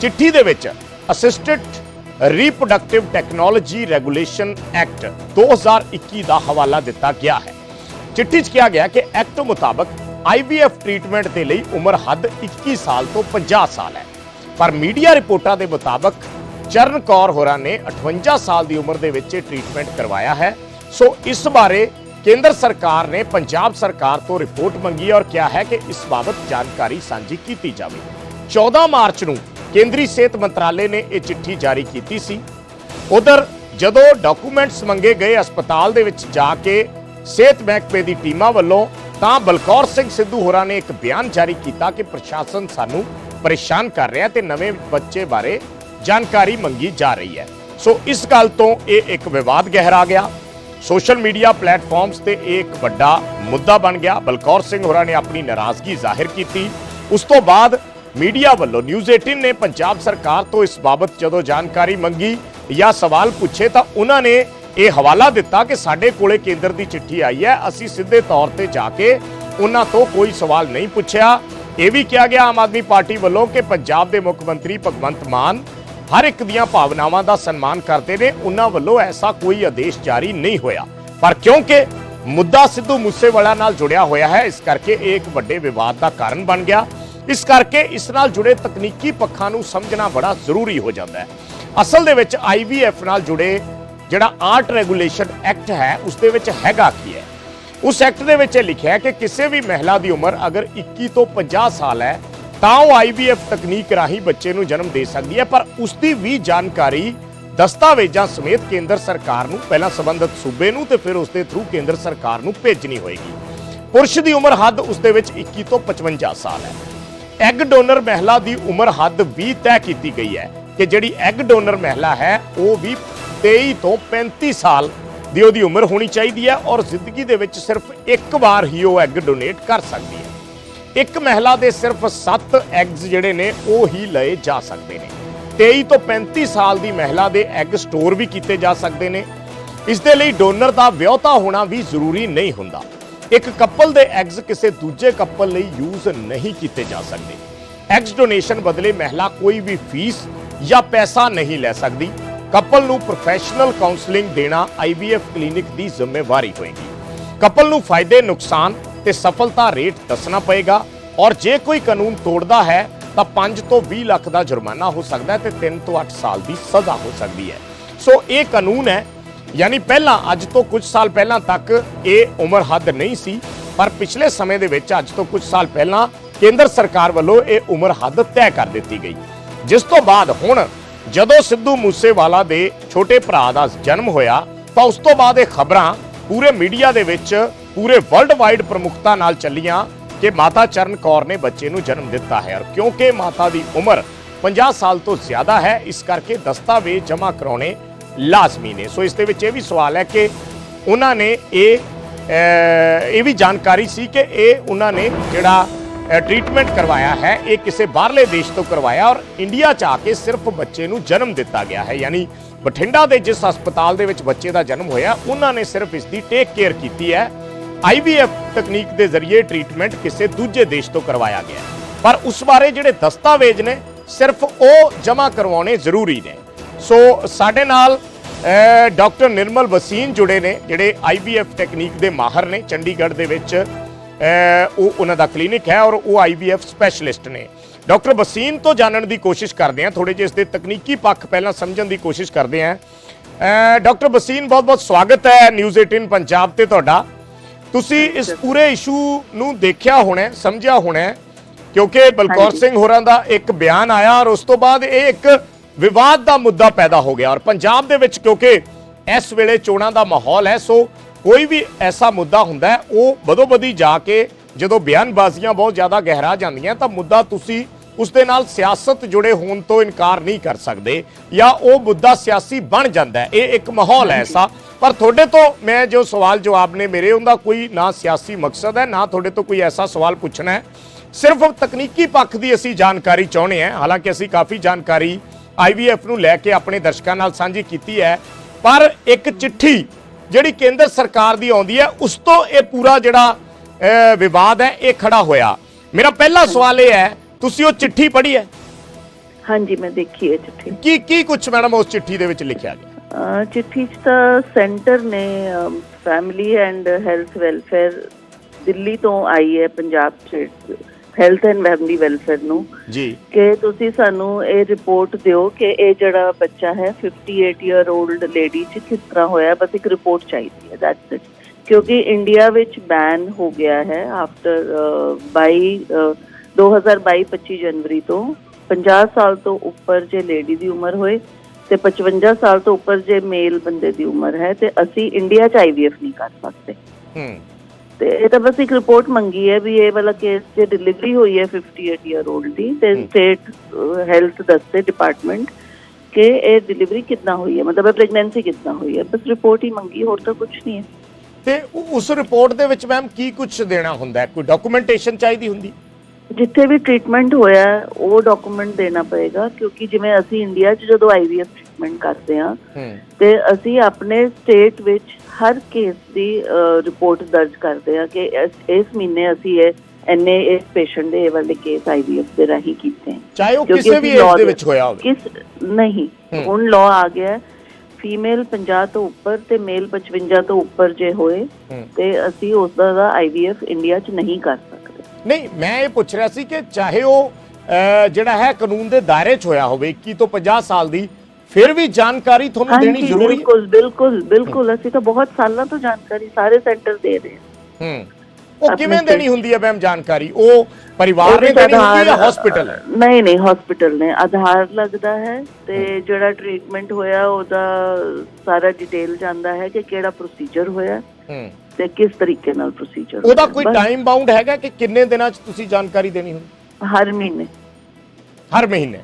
ਚਿੱਠੀ ਦੇ ਵਿੱਚ assistant reproductive technology regulation act 2021 ਦਾ ਹਵਾਲਾ ਦਿੱਤਾ ਗਿਆ ਹੈ। ਚਿੱਠੀ 'ਚ ਕਿਹਾ ਗਿਆ ਕਿ ਐਕਟ ਮੁਤਾਬਕ ਆਈਵੀਐਫ ਟ੍ਰੀਟਮੈਂਟ ਦੇ ਲਈ ਉਮਰ ਹੱਦ 21 ਸਾਲ ਤੋਂ 50 ਸਾਲ ਹੈ। ਪਰ ਮੀਡੀਆ ਰਿਪੋਰਟਾਂ ਦੇ ਮੁਤਾਬਕ ਚਰਨ ਕੌਰ ਹੋਰਾਂ ਨੇ 58 ਸਾਲ ਦੀ ਉਮਰ ਦੇ ਵਿੱਚ ਇਹ ਟ੍ਰੀਟਮੈਂਟ ਕਰਵਾਇਆ ਹੈ। ਸੋ ਇਸ ਬਾਰੇ ਕੇਂਦਰ ਸਰਕਾਰ ਨੇ ਪੰਜਾਬ ਸਰਕਾਰ ਤੋਂ ਰਿਪੋਰਟ ਮੰਗੀ ਔਰ ਕਿਹਾ ਹੈ ਕਿ ਇਸ ਬਾਬਤ ਜਾਣਕਾਰੀ ਸਾਂਝੀ ਕੀਤੀ ਜਾਵੇ। 14 ਮਾਰਚ ਨੂੰ ਕੇਂਦਰੀ ਸਿਹਤ ਮੰਤਰਾਲੇ ਨੇ ਇਹ ਚਿੱਠੀ ਜਾਰੀ ਕੀਤੀ ਸੀ। ਉਧਰ, ਜਦੋਂ ਡਾਕੂਮੈਂਟਸ ਮੰਗੇ ਗਏ ਹਸਪਤਾਲ ਦੇ ਵਿੱਚ ਜਾ ਕੇ ਸਿਹਤ ਮਹਿਕਮੇ ਦੀ ਟੀਮਾਂ ਵੱਲੋਂ, ਤਾਂ ਬਲਕੌਰ ਸਿੰਘ ਸਿੱਧੂ ਹੋਰਾਂ ਨੇ ਇੱਕ ਬਿਆਨ ਜਾਰੀ ਕੀਤਾ ਕਿ ਪ੍ਰਸ਼ਾਸਨ ਸਾਨੂੰ ਪਰੇਸ਼ਾਨ ਕਰ ਰਿਹਾ ਤੇ ਨਵੇਂ ਬੱਚੇ ਬਾਰੇ ਜਾਣਕਾਰੀ ਮੰਗੀ ਜਾ ਰਹੀ ਹੈ। ਸੋ, ਇਸ ਗੱਲ ਤੋਂ ਇਹ ਇੱਕ ਵਿਵਾਦ ਗਹਿਰਾ ਗਿਆ। ਸੋਸ਼ਲ ਮੀਡੀਆ ਪਲੇਟਫਾਰਮਸ ਤੇ ਇਹ ਇੱਕ ਵੱਡਾ ਮੁੱਦਾ ਬਣ ਗਿਆ। ਬਲਕੌਰ ਸਿੰਘ ਹੋਰਾਂ ਨੇ ਆਪਣੀ ਨਾਰਾਜ਼ਗੀ ਜ਼ਾਹਿਰ ਕੀਤੀ। ਉਸ ਤੋਂ ਬਾਅਦ ਮੀਡੀਆ ਵੱਲੋਂ ਨਿਊਜ਼ 18 ਨੇ ਪੰਜਾਬ ਸਰਕਾਰ ਤੋਂ ਇਸ ਬਾਬਤ ਜਦੋਂ ਜਾਣਕਾਰੀ ਮੰਗੀ ਜਾਂ ਸਵਾਲ ਪੁੱਛੇ ਤਾਂ ਉਹਨਾਂ ਨੇ ਇਹ ਹਵਾਲਾ ਦਿੱਤਾ ਕਿ ਸਾਡੇ ਕੋਲੇ ਕੇਂਦਰ ਦੀ ਚਿੱਠੀ ਆਈ ਹੈ। ਅਸੀਂ ਸਿੱਧੇ ਤੌਰ ਤੇ ਜਾ ਕੇ ਉਹਨਾਂ ਤੋਂ ਕੋਈ ਸਵਾਲ ਨਹੀਂ ਪੁੱਛਿਆ। ਇਹ ਵੀ ਕਿਹਾ ਗਿਆ ਆਮ ਆਦਮੀ ਪਾਰਟੀ ਵੱਲੋਂ ਕਿ ਪੰਜਾਬ ਦੇ ਮੁੱਖ ਮੰਤਰੀ ਭਗਵੰਤ ਮਾਨ ਹਰ ਇੱਕ ਦੀਆਂ ਭਾਵਨਾਵਾਂ ਦਾ ਸਨਮਾਨ ਕਰਦੇ ਨੇ। ਉਹਨਾਂ ਵੱਲੋਂ ਐਸਾ ਕੋਈ ਆਦੇਸ਼ ਜਾਰੀ ਨਹੀਂ ਹੋਇਆ। ਪਰ ਕਿਉਂਕਿ ਮੁੱਦਾ ਸਿੱਧੂ ਮੂਸੇਵਾਲਾ ਨਾਲ ਜੁੜਿਆ ਹੋਇਆ ਹੈ, ਇਸ ਕਰਕੇ ਇਹ ਇੱਕ ਵੱਡੇ ਵਿਵਾਦ ਦਾ ਕਾਰਨ ਬਣ ਗਿਆ। ਇਸ ਕਰਕੇ ਇਸ ਨਾਲ ਜੁੜੇ ਤਕਨੀਕੀ ਪੱਖਾਂ ਨੂੰ ਸਮਝਣਾ ਬੜਾ ਜ਼ਰੂਰੀ ਹੋ ਜਾਂਦਾ ਹੈ। ਅਸਲ ਦੇ ਵਿੱਚ ਆਈਵੀਐਫ ਨਾਲ ਜੁੜੇ ਜਿਹੜਾ ਆਰਟ ਰੈਗੂਲੇਸ਼ਨ ਐਕਟ ਹੈ, ਉਸ ਦੇ ਵਿੱਚ ਹੈਗਾ ਕੀ ਹੈ? ਉਸ ਐਕਟ ਦੇ ਵਿੱਚ ਇਹ ਲਿਖਿਆ ਹੈ ਕਿ ਕਿਸੇ ਵੀ ਮਹਿਲਾ ਦੀ ਉਮਰ ਅਗਰ 21 ਤੋਂ 50 ਸਾਲ ਹੈ, ਤਾਂ ਉਹ ਆਈਵੀਐਫ ਤਕਨੀਕ ਰਾਹੀਂ ਬੱਚੇ ਨੂੰ ਜਨਮ ਦੇ ਸਕਦੀ ਹੈ, ਪਰ ਉਸ ਦੀ ਵੀ ਜਾਣਕਾਰੀ ਦਸਤਾਵੇਜ਼ਾਂ ਸਮੇਤ ਕੇਂਦਰ ਸਰਕਾਰ ਨੂੰ, ਪਹਿਲਾਂ ਸੰਬੰਧਿਤ ਸੂਬੇ ਨੂੰ ਤੇ ਫਿਰ ਉਸ ਦੇ ਥਰੂ ਕੇਂਦਰ ਸਰਕਾਰ ਨੂੰ ਭੇਜਣੀ ਹੋਏਗੀ। ਪੁਰਸ਼ ਦੀ ਉਮਰ ਹੱਦ ਉਸ ਦੇ ਵਿੱਚ 21 ਤੋਂ 55 ਸਾਲ ਹੈ। ਐਗ ਡੋਨਰ ਮਹਿਲਾ ਦੀ ਉਮਰ ਹੱਦ ਵੀ ਤੈਅ ਕੀਤੀ ਗਈ ਹੈ ਕਿ ਜਿਹੜੀ ਐਗ ਡੋਨਰ ਮਹਿਲਾ ਹੈ, ਉਹ ਵੀ 23 ਤੋਂ 35 ਸਾਲ ਦੀ ਉਹਦੀ ਉਮਰ ਹੋਣੀ ਚਾਹੀਦੀ ਹੈ ਔਰ ਜ਼ਿੰਦਗੀ ਦੇ ਵਿੱਚ ਸਿਰਫ ਇੱਕ ਵਾਰ ਹੀ ਉਹ ਐਗ ਡੋਨੇਟ ਕਰ ਸਕਦੀ ਹੈ। ਇੱਕ ਮਹਿਲਾ ਦੇ ਸਿਰਫ 7 ਐਗਸ ਜਿਹੜੇ ਨੇ, ਉਹ ਹੀ ਲਏ ਜਾ ਸਕਦੇ ਨੇ। 23 ਤੋਂ 35 ਸਾਲ ਦੀ ਮਹਿਲਾ ਦੇ ਐਗ ਸਟੋਰ ਵੀ ਕੀਤੇ ਜਾ ਸਕਦੇ ਨੇ। ਇਸ ਦੇ ਲਈ ਡੋਨਰ ਦਾ ਵਿਆਹਤਾ ਹੋਣਾ ਵੀ ਜ਼ਰੂਰੀ ਨਹੀਂ ਹੁੰਦਾ। ਇੱਕ ਕਪਲ ਦੇ ਐਗਜ਼ ਕਿਸੇ ਦੂਜੇ ਕਪਲ ਲਈ ਯੂਜ਼ ਨਹੀਂ ਕੀਤੇ ਜਾ ਸਕਦੇ। ਐਗਜ਼ ਡੋਨੇਸ਼ਨ ਬਦਲੇ ਮਹਿਲਾ ਕੋਈ ਵੀ ਫੀਸ ਜਾਂ ਪੈਸਾ ਨਹੀਂ ਲੈ ਸਕਦੀ। ਕਪਲ ਨੂੰ ਪ੍ਰੋਫੈਸ਼ਨਲ ਕਾਉਂਸਲਿੰਗ ਦੇਣਾ ਆਈਵੀਐਫ ਕਲੀਨਿਕ ਦੀ ਜ਼ਿੰਮੇਵਾਰੀ ਹੋਏਗੀ। ਕਪਲ ਨੂੰ ਫਾਇਦੇ, ਨੁਕਸਾਨ ਤੇ ਸਫਲਤਾ ਰੇਟ ਦੱਸਣਾ ਪਏਗਾ ਔਰ ਜੇ ਕੋਈ ਕਾਨੂੰਨ ਤੋੜਦਾ ਹੈ ਤਾਂ 5 ਤੋਂ 20 ਲੱਖ ਦਾ ਜੁਰਮਾਨਾ ਹੋ ਸਕਦਾ ਹੈ ਤੇ 3 ਤੋਂ 8 ਸਾਲ ਦੀ ਸਜ਼ਾ ਹੋ ਸਕਦੀ ਹੈ। ਸੋ ਇਹ ਕਾਨੂੰਨ ਹੈ ਯਾਨੀ ਪਹਿਲਾਂ, ਅੱਜ ਤੋਂ ਕੁਝ ਸਾਲ ਪਹਿਲਾਂ ਤੱਕ ਇਹ ਉਮਰ ਹੱਦ ਨਹੀਂ ਸੀ, ਪਰ ਪਿਛਲੇ ਸਮੇਂ ਦੇ ਵਿੱਚ ਅੱਜ ਤੋਂ ਕੁਝ ਸਾਲ ਪਹਿਲਾਂ ਕੇਂਦਰ ਸਰਕਾਰ ਵੱਲੋਂ ਇਹ ਉਮਰ ਹੱਦ ਤੈਅ ਕਰ ਦਿੱਤੀ ਗਈ। ਜਿਸ ਤੋਂ ਬਾਅਦ ਹੁਣ, ਜਦੋਂ ਸਿੱਧੂ ਮੂਸੇਵਾਲਾ ਦੇ ਛੋਟੇ ਭਰਾ ਦਾ ਜਨਮ ਹੋਇਆ, ਤਾਂ ਉਸ ਤੋਂ ਬਾਅਦ ਇਹ ਖਬਰਾਂ ਪੂਰੇ ਮੀਡੀਆ ਦੇ ਵਿੱਚ, ਪੂਰੇ ਵਰਲਡ ਵਾਈਡ ਪ੍ਰਮੁਖਤਾ ਨਾਲ ਚੱਲੀਆਂ ਕਿ ਮਾਤਾ ਚਰਨ ਕੌਰ ਨੇ ਬੱਚੇ ਨੂੰ ਜਨਮ ਦਿੱਤਾ ਹੈ। ਔਰ ਕਿਉਂਕਿ ਮਾਤਾ ਦੀ ਉਮਰ 50 ਸਾਲ ਤੋਂ ਜ਼ਿਆਦਾ ਹੈ, ਇਸ ਕਰਕੇ ਦਸਤਾਵੇਜ਼ ਜਮ੍ਹਾਂ ਕਰਾਉਣੇ ਲਾਜ਼ਮੀ ਨੇ। ਸੋ ਇਸ ਦੇ ਵਿੱਚ ਇਹ ਵੀ ਸਵਾਲ ਹੈ ਕਿ ਉਹਨਾਂ ਨੇ ਇਹ ਇਹ ਵੀ ਜਾਣਕਾਰੀ ਸੀ ਕਿ ਇਹ ਉਹਨਾਂ ਨੇ ਜਿਹੜਾ ਟ੍ਰੀਟਮੈਂਟ ਕਰਵਾਇਆ ਹੈ, ਇਹ ਕਿਸੇ ਬਾਹਰਲੇ ਦੇਸ਼ ਤੋਂ ਕਰਵਾਇਆ ਔਰ ਇੰਡੀਆ ਚ ਆ ਕੇ ਸਿਰਫ ਬੱਚੇ ਨੂੰ ਜਨਮ ਦਿੱਤਾ ਗਿਆ ਹੈ। ਯਾਨੀ ਬਠਿੰਡਾ ਦੇ ਜਿਸ ਹਸਪਤਾਲ ਦੇ ਵਿੱਚ ਬੱਚੇ ਦਾ ਜਨਮ ਹੋਇਆ, ਉਹਨਾਂ ਨੇ ਸਿਰਫ ਇਸ ਦੀ ਟੇਕ ਕੇਅਰ ਕੀਤੀ ਹੈ। ਆਈਵੀਐਫ ਤਕਨੀਕ ਦੇ ਜ਼ਰੀਏ ਟ੍ਰੀਟਮੈਂਟ ਕਿਸੇ ਦੂਜੇ ਦੇਸ਼ ਤੋਂ ਕਰਵਾਇਆ ਗਿਆ ਪਰ ਉਸ ਬਾਰੇ ਜਿਹੜੇ ਦਸਤਾਵੇਜ਼ ਨੇ, ਸਿਰਫ ਉਹ ਜਮ੍ਹਾਂ ਕਰਵਾਉਣੇ ਜ਼ਰੂਰੀ ਨੇ। ਸੋ ਸਾਡੇ ਨਾਲ ਡਾਕਟਰ ਨਿਰਮਲ ਵਸੀਨ ਜੁੜੇ ਨੇ ਜਿਹੜੇ ਆਈਵੀਐਫ ਟੈਕਨੀਕ ਦੇ ਮਾਹਰ ਨੇ ਚੰਡੀਗੜ੍ਹ ਦੇ ਵਿੱਚ ਉਹ ਉਹਨਾਂ ਦਾ ਕਲੀਨਿਕ ਹੈ ਔਰ ਉਹ ਆਈਵੀਐਫ ਸਪੈਸ਼ਲਿਸਟ ਨੇ। ਡਾਕਟਰ ਵਸੀਨ ਤੋਂ ਜਾਣਨ ਦੀ ਕੋਸ਼ਿਸ਼ ਕਰਦੇ ਹਾਂ ਥੋੜੇ ਜਿਹੇ ਇਸ ਦੇ ਤਕਨੀਕੀ ਪੱਖ ਪਹਿਲਾਂ ਸਮਝਣ ਦੀ ਕੋਸ਼ਿਸ਼ ਕਰਦੇ ਹਾਂ। ਡਾਕਟਰ ਵਸੀਨ ਬਹੁਤ ਬਹੁਤ ਸਵਾਗਤ ਹੈ ਨਿਊਜ਼ 18 ਪੰਜਾਬ ਤੇ ਤੁਹਾਡਾ। ਤੁਸੀਂ ਇਸ ਪੂਰੇ ਇਸ਼ੂ ਨੂੰ ਦੇਖਿਆ ਹੋਣਾ ਸਮਝਿਆ ਹੋਣਾ ਕਿਉਂਕਿ ਬਲਕੌਰ। ਸਿੰਘ ਹੋਰਾਂ ਦਾ ਇੱਕ ਬਿਆਨ ਆਇਆ ਔਰ ਉਸ ਤੋਂ ਬਾਅਦ ਇਹ ਇੱਕ ਵਿਵਾਦ ਦਾ ਮੁੱਦਾ ਪੈਦਾ ਹੋ ਗਿਆ ਔਰ ਪੰਜਾਬ ਦੇ ਵਿੱਚ ਕਿਉਂਕਿ ਇਸ ਵੇਲੇ ਚੋਣਾਂ ਦਾ ਮਾਹੌਲ ਹੈ, ਸੋ ਕੋਈ ਵੀ ਐਸਾ ਮੁੱਦਾ ਹੁੰਦਾ ਹੈ, ਉਹ ਬਦੋਬਦੀ ਜਾ ਕੇ ਜਦੋਂ ਬਿਆਨਬਾਜ਼ੀਆਂ ਬਹੁਤ ਜ਼ਿਆਦਾ ਗਹਿਰਾ ਜਾਂਦੀਆਂ ਤਾਂ ਮੁੱਦਾ ਤੁਸੀਂ ਉਸ ਦੇ ਨਾਲ ਸਿਆਸਤ ਜੁੜੇ ਹੋਣ ਤੋਂ ਇਨਕਾਰ ਨਹੀਂ ਕਰ ਸਕਦੇ ਜਾਂ ਉਹ ਮੁੱਦਾ ਸਿਆਸੀ ਬਣ ਜਾਂਦਾ ਹੈ। ਇਹ ਇੱਕ ਮਾਹੌਲ ਹੈ ਐਸਾ। ਪਰ ਤੁਹਾਡੇ ਤੋਂ ਮੈਂ ਜੋ ਸਵਾਲ ਜਵਾਬ ਨੇ ਮੇਰੇ, ਉਹਦਾ ਕੋਈ ਨਾ ਸਿਆਸੀ ਮਕਸਦ ਹੈ, ਨਾ ਤੁਹਾਡੇ ਤੋਂ ਕੋਈ ਐਸਾ ਸਵਾਲ ਪੁੱਛਣਾ ਹੈ। ਸਿਰਫ ਤਕਨੀਕੀ ਪੱਖ ਦੀ ਅਸੀਂ ਜਾਣਕਾਰੀ ਚਾਹੁੰਦੇ ਹਾਂ। ਹਾਲਾਂਕਿ ਅਸੀਂ ਕਾਫੀ ਜਾਣਕਾਰੀ ਆਈਵੀਐਫ ਨੂੰ ਲੈ ਕੇ ਆਪਣੇ ਦਰਸ਼ਕਾਂ ਨਾਲ ਸਾਂਝੀ ਕੀਤੀ ਹੈ। ਪਰ ਇੱਕ ਚਿੱਠੀ ਜਿਹੜੀ ਕੇਂਦਰ ਸਰਕਾਰ ਦੀ ਆਉਂਦੀ ਹੈ ਉਸ ਤੋਂ ਇਹ ਪੂਰਾ ਜਿਹੜਾ ਵਿਵਾਦ ਹੈ ਇਹ ਖੜਾ ਹੋਇਆ। ਮੇਰਾ ਪਹਿਲਾ ਸਵਾਲ ਇਹ ਹੈ ਤੁਸੀਂ ਉਹ ਚਿੱਠੀ ਪੜ੍ਹੀ ਹੈ? ਹਾਂਜੀ ਮੈਂ ਦੇਖੀ ਹੈ ਚਿੱਠੀ। ਕੀ ਕੀ ਕੁਝ ਮੈਡਮ ਉਸ ਚਿੱਠੀ ਦੇ ਵਿੱਚ ਲਿਖਿਆ ਗਿਆ? ਚਿੱਠੀ 'ਚ ਤਾਂ ਸੈਂਟਰ ਨੇ family and health welfare Delhi ਤੋਂ ਆਈ ਹੈ Punjab state health and family welfare ਨੂੰ ਜੀ। ਕਿ ਤੁਸੀਂ ਸਾਨੂੰ ਇਹ ਰਿਪੋਰਟ ਦਿਓ ਕਿ ਇਹ ਜਿਹੜਾ ਬੱਚਾ ਹੈ 58 ਈਅਰ 올ਡ ਲੇਡੀ 'ਚ ਕਿਸ ਤਰ੍ਹਾਂ ਹੋਇਆ ਬਸ ਇੱਕ ਰਿਪੋਰਟ ਚਾਹੀਦੀ ਹੈ ਦੈਟਸ ਇਟ ਕਿਉਂਕਿ ਇੰਡੀਆ ਵਿੱਚ ਬੈਨ ਹੋ ਗਿਆ ਹੈ ਆਫਟਰ 22 ਅਹ, 2022-25 ਜਨਵਰੀ ਤੋਂ। 50 ਸਾਲ ਤੋਂ ਉੱਪਰ ਜੇ ਲੇਡੀ ਦੀ ਉਮਰ ਹੋਏ ਤੇ 55 ਸਾਲ ਤੋਂ ਉੱਪਰ ਜੇ ਮੇਲ ਬੰਦੇ ਦੀ ਉਮਰ ਹੈ ਤੇ ਅਸੀਂ ਇੰਡੀਆ 'ਚ ਆਈਵੀਐਫ ਨਹੀਂ ਕਰ ਸਕਦੇ। ਹੂੰ। ਤੇ ਇਹ ਤਾਂ ਬਸ ਇੱਕ ਰਿਪੋਰਟ ਮੰਗੀ ਹੈ ਵੀ ਇਹ ਵਾਲਾ ਕੇਸ ਜੇ ਡਿਲੀਵਰੀ ਹੋਈ ਹੈ 58 ਈਅਰ 올ਡ ਦੀ ਤੇ। ਸਟੇਟ ਹੈਲਥ ਦੱਸਦੇ ਡਿਪਾਰਟਮੈਂਟ ਕਿ ਇਹ ਡਿਲੀਵਰੀ ਕਿੰਨਾ ਹੋਈ ਹੈ ਮਤਲਬ ਇਹ ਪ੍ਰੈਗਨੈਂਸੀ ਕਿੰਨਾ ਹੋਈ ਹੈ। ਬਸ ਰਿਪੋਰਟ ਹੀ ਮੰਗੀ ਹੋਰ ਤਾਂ ਕੁਝ ਨਹੀਂ ਹੈ। ਤੇ ਉਸ ਰਿਪੋਰਟ ਦੇ ਵਿੱਚ ਮੈਮ ਕੀ ਕੁਝ ਦੇਣਾ ਹੁੰਦਾ ਕੋਈ ਡਾਕੂਮੈਂਟੇਸ਼ਨ ਚਾਹੀਦੀ ਹੁੰਦੀ? ਜਿੱਥੇ ਵੀ ਟ੍ਰੀਟਮੈਂਟ ਹੋਇਆ ਉਹ ਡਾਕੂਮੈਂਟ ਦੇਣਾ ਪਏਗਾ ਕਿਉਂਕਿ ਜਿਵੇਂ ਅਸੀਂ ਇੰਡੀਆ 'ਚ ਜਦੋਂ ਆਈਵੀਐਫ ਟ੍ਰੀਟਮੈਂਟ ਕਰਦੇ ਹਾਂ ਹੂੰ। ਤੇ ਅਸੀਂ ਆਪਣੇ ਸਟੇਟ ਵਿੱਚ ਹਰ ਕੇਸ ਦੀ ਰਿਪੋਰਟ ਦਰਜ ਕਰਦੇ ਹਾਂ ਕਿ ਇਸ- ਮਹੀਨੇ ਅਸੀਂ ਇਹ ਐਨੇ ਇਸ ਪੇਸ਼ੈਂਟ ਦੇ ਇਹ ਵਾਲੇ ਕੇਸ ਆਈਵੀਐਫ ਦੇ ਰਾਹੀਂ ਕੀਤੇ ਚਾਹੇ ਉਹ ਕਿਸੇ ਵੀ ਏਜ ਦੇ ਵਿੱਚ ਹੋਇਆ ਹੋਵੇ। ਕਿਸ ਨਹੀਂ। ਹੁਣ ਲਾਅ ਆ ਗਿਆ ਫੀਮੇਲ 50 ਤੋਂ ਉੱਪਰ ਤੇ ਮੇਲ 55 ਤੋਂ ਉੱਪਰ ਜੇ ਹੋਏ ਤੇ ਅਸੀਂ ਉਸ ਦਾ ਦਾ ਆਈਵੀਐਫ ਇੰਡੀਆ 'ਚ ਨਹੀਂ ਕਰ ਸਕਦੇ ਨਹੀਂ ਮੈਂ ਇਹ ਪੁੱਛ ਰਿਹਾ ਸੀ ਕਿ ਚਾਹੇ ਉਹ ਜਿਹੜਾ ਹੈ ਕਾਨੂੰਨ ਦੇ ਦਾਇਰੇ 'ਚ ਹੋਇਆ ਹੋਵੇ 21 ਤੋਂ 50 ਸਾਲ ਦੀ ਫਿਰ ਵੀ ਜਾਣਕਾਰੀ ਤੁਹਾਨੂੰ ਦੇਣੀ ਜ਼ਰੂਰੀ ਹੈ? ਬਿਲਕੁਲ ਬਿਲਕੁਲ ਬਿਲਕੁਲ। ਅਸੀਂ ਤਾਂ ਬਹੁਤ ਸਾਲਾਂ ਤੋਂ ਜਾਣਕਾਰੀ ਸਾਰੇ ਸੈਂਟਰ ਦੇ ਰਹੇ ਹਾਂ। ਹੂੰ। ਉਹ ਕਿਵੇਂ ਦੇਣੀ ਹੁੰਦੀ ਹੈ ਮੈਮ ਜਾਣਕਾਰੀ? ਉਹ ਪਰਿਵਾਰ ਨੇ ਦੇਣੀ ਹੁੰਦੀ ਹੈ ਜਾਂ ਹਸਪੀਟਲ ਨਹੀਂ ਨਹੀਂ ਹਸਪੀਟਲ ਨੇ। ਆਧਾਰ ਲੱਗਦਾ ਹੈ ਤੇ ਜਿਹੜਾ ਟ੍ਰੀਟਮੈਂਟ ਹੋਇਆ ਉਹਦਾ ਸਾਰਾ ਡਿਟੇਲ ਜਾਂਦਾ ਹੈ ਕਿ ਕਿਹੜਾ ਪ੍ਰੋਸੀਜਰ ਹੋਇਆ। ਹੂੰ। ਤੇ ਕਿਸ ਤਰੀਕੇ ਨਾਲ ਪ੍ਰੋਸੀਜਰ ਉਹਦਾ ਕੋਈ ਟਾਈਮ ਬਾਉਂਡ ਹੈਗਾ ਕਿ ਕਿੰਨੇ ਦਿਨਾਂ 'ਚ ਤੁਸੀਂ ਜਾਣਕਾਰੀ ਦੇਣੀ ਹੁੰਦੀ ਹਰ ਮਹੀਨੇ। ਹਰ ਮਹੀਨੇ?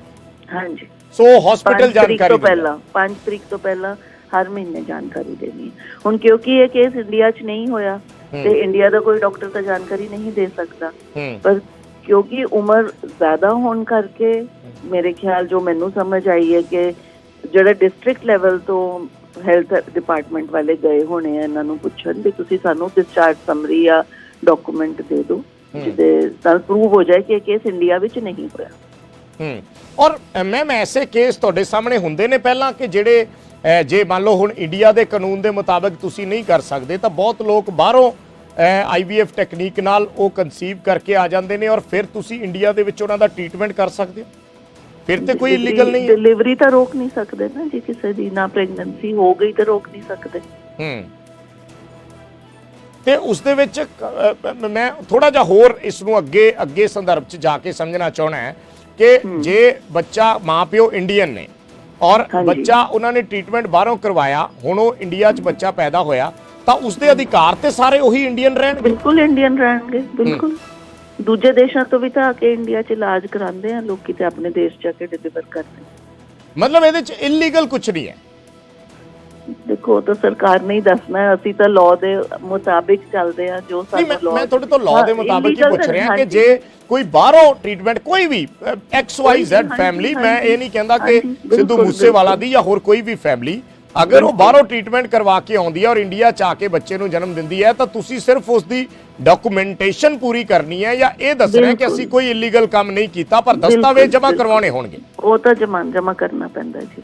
ਹਾਂਜੀ। ਸੋ ਹਸਪੀਟਲ 5 ਤਰੀਕ ਜਾਣਕਾਰੀ ਤੋਂ। ਪਹਿਲਾਂ 5 ਤਰੀਕ ਤੋਂ ਪਹਿਲਾਂ ਹਰ ਮਹੀਨੇ ਜਾਣਕਾਰੀ ਦੇਣੀ ਹੈ। ਹੁਣ ਕਿਉਂਕਿ ਇਹ ਕੇਸ ਇੰਡੀਆ 'ਚ ਨਹੀਂ ਹੋਇਆ। ਤੇ ਇੰਡੀਆ ਦਾ ਕੋਈ ਡਾਕਟਰ ਤਾਂ ਜਾਣਕਾਰੀ ਨਹੀਂ ਦੇ ਸਕਦਾ। ਪਰ ਕਿਉਂਕਿ ਉਮਰ ਜ਼ਿਆਦਾ ਹੋਣ ਕਰਕੇ ਮੇਰੇ ਖਿਆਲ ਜੋ ਮੈਨੂੰ ਸਮਝ ਆਈ ਹੈ ਕਿ ਜਿਹੜਾ ਡਿਸਟ੍ਰਿਕਟ ਲੈਵਲ ਤੋਂ ਹੈਲਥ ਡਿਪਾਰਟਮੈਂਟ ਵਾਲੇ ਗਏ ਹੋਣੇ ਆ ਇਹਨਾਂ ਨੂੰ ਪੁੱਛਣ ਵੀ ਤੁਸੀਂ ਸਾਨੂੰ ਡਿਸਚਾਰਜ ਸਮਰੀ ਜਾਂ ਡਾਕੂਮੈਂਟ ਦੇ ਦਿਓ। ਜਿਹਦੇ ਨਾਲ ਪ੍ਰੂਵ ਹੋ ਜਾਏ ਕਿ ਇਹ ਕੇਸ ਇੰਡੀਆ ਵਿੱਚ ਨਹੀਂ ਹੋਇਆ। ਹੂੰ। ਔਰ ਮੈਮ ਐਸੇ ਕੇਸ ਤੁਹਾਡੇ ਸਾਹਮਣੇ ਹੁੰਦੇ ਨੇ ਪਹਿਲਾਂ ਕਿ ਜਿਹੜੇ ਜੇ ਮੰਨ ਲਓ ਹੁਣ ਇੰਡੀਆ ਦੇ ਕਾਨੂੰਨ ਦੇ ਮੁਤਾਬਕ ਤੁਸੀਂ ਨਹੀਂ ਕਰ ਸਕਦੇ ਤਾਂ ਬਹੁਤ ਲੋਕ ਬਾਹਰੋਂ ਆਈਵੀਐਫ ਟੈਕਨੀਕ ਨਾਲ ਉਹ ਕਨਸੀਵ ਕਰਕੇ ਆ ਜਾਂਦੇ ਨੇ ਔਰ ਫਿਰ ਤੁਸੀਂ ਇੰਡੀਆ ਦੇ ਵਿੱਚ ਉਹਨਾਂ ਦਾ ਟ੍ਰੀਟਮੈਂਟ ਕਰ ਸਕਦੇ ਹੋ? ਫਿਰ ਤੇ ਕੋਈ ਇਲੀਗਲ ਨਹੀਂ ਹੈ। ਡਿਲੀਵਰੀ ਤਾਂ ਰੋਕ ਨਹੀਂ ਸਕਦੇ ਨਾ ਜੇ ਕਿਸੇ ਦੀ ਨਾ ਪ੍ਰੈਗਨੈਂਸੀ ਹੋ ਗਈ ਤਾਂ ਰੋਕ ਨਹੀਂ ਸਕਦੇ। ਹੂੰ। ਤੇ ਉਸ ਦੇ ਵਿੱਚ ਅ, ਮੈਂ ਥੋੜਾ ਜਿਹਾ ਹੋਰ ਇਸ ਨੂੰ ਅੱਗੇ ਅੱਗੇ ਸੰਦਰਭ 'ਚ ਜਾ ਕੇ ਸਮਝਣਾ ਚਾਹਣਾ ਹੈ ਕਿ ਜੇ ਬੱਚਾ ਮਾਪਿਓ ਇੰਡੀਅਨ ਨੇ ਔਰ ਹਾਂਜੀ। ਬੱਚਾ ਉਹਨਾਂ ਨੇ ਟ੍ਰੀਟਮੈਂਟ ਬਾਹਰੋਂ ਕਰਵਾਇਆ ਹੁਣ ਉਹ ਇੰਡੀਆ 'ਚ ਬੱਚਾ ਪੈਦਾ ਹੋਇਆ ਤਾਂ ਉਸ ਦੇ ਅਧਿਕਾਰ ਤੇ ਸਾਰੇ ਉਹੀ ਇੰਡੀਅਨ ਰਹਿਣਗੇ? ਬਿਲਕੁਲ ਇੰਡੀਅਨ ਰਹਿਣਗੇ ਬਿਲਕੁਲ। ਦੂਜੇ ਦੇਸ਼ਾਂ ਤੋਂ ਵੀ ਤਾਂ ਆ ਕੇ ਇੰਡੀਆ 'ਚ ਇਲਾਜ ਕਰਾਉਂਦੇ ਆ ਲੋਕੀ ਤੇ ਆਪਣੇ ਦੇਸ਼ 'ਚ ਆ ਕੇ ਡਿਲੀਵਰ ਕਰਦੇ। ਮਤਲਬ ਇਹਦੇ 'ਚ ਇਲੀਗਲ ਕੁਝ ਨਹੀਂ ਹੈ ਦੇਖੋ ਉਹ ਤਾਂ ਸਰਕਾਰ ਨੇ ਹੀ ਦੱਸਣਾ ਅਸੀਂ ਤਾਂ ਲਾਅ ਦੇ ਮੁਤਾਬਿਕ ਚੱਲਦੇ ਆ ਜੋ ਨਹੀਂ ਸਾਨੂੰ ਮੈਂ law ਮੈਂ ਤੁਹਾਡੇ ਤੋਂ ਲਾਅ ਦੇ ਮੁਤਾਬਕ ਹੀ ਪੁੱਛ ਰਿਹਾ ਕਿ। ਜੇ ਕੋਈ ਬਾਹਰੋਂ ਟ੍ਰੀਟਮੈਂਟ ਕੋਈ ਵੀ ਐਕਸ ਵਾਈ ਜ਼ੈਡ ਫੈਮਿਲੀ ਹਾਂਜੀ, ਮੈਂ ਇਹ। ਨਹੀਂ ਕਹਿੰਦਾ ਕਿ ਹਾਂਜੀ, ਬਿਲਕੁਲ, ਸਿੱਧੂ ਮੂਸੇਵਾਲਾ। ਦੀ ਜਾਂ ਹੋਰ ਕੋਈ ਵੀ ਫੈਮਿਲੀ ਅਗਰ ਉਹ ਬਾਹਰੋਂ ਟ੍ਰੀਟਮੈਂਟ ਕਰਵਾ ਕੇ ਆਉਂਦੀ ਹੈ ਔਰ ਇੰਡੀਆ ਚ ਆ ਕੇ ਬੱਚੇ ਨੂੰ ਜਨਮ ਦਿੰਦੀ ਹੈ ਤਾਂ ਤੁਸੀਂ ਸਿਰਫ ਉਸ ਦੀ ਡਾਕੂਮੈਂਟੇਸ਼ਨ ਪੂਰੀ ਕਰਨੀ ਹੈ ਜਾਂ ਇਹ ਦੱਸਣਾ ਹੈ ਕਿ। ਅਸੀਂ ਕੋਈ ਇਲੀਗਲ ਕੰਮ ਨਹੀਂ ਕੀਤਾ ਪਰ ਦਸਤਾਵੇਜ਼ ਜਮ੍ਹਾਂ। ਕਰਵਾਉਣੇ ਹੋਣਗੇ। ਉਹ ਤਾਂ ਜਮਾ ਜਮਾ ਕਰਨਾ ਪੈਂਦਾ ਜੀ।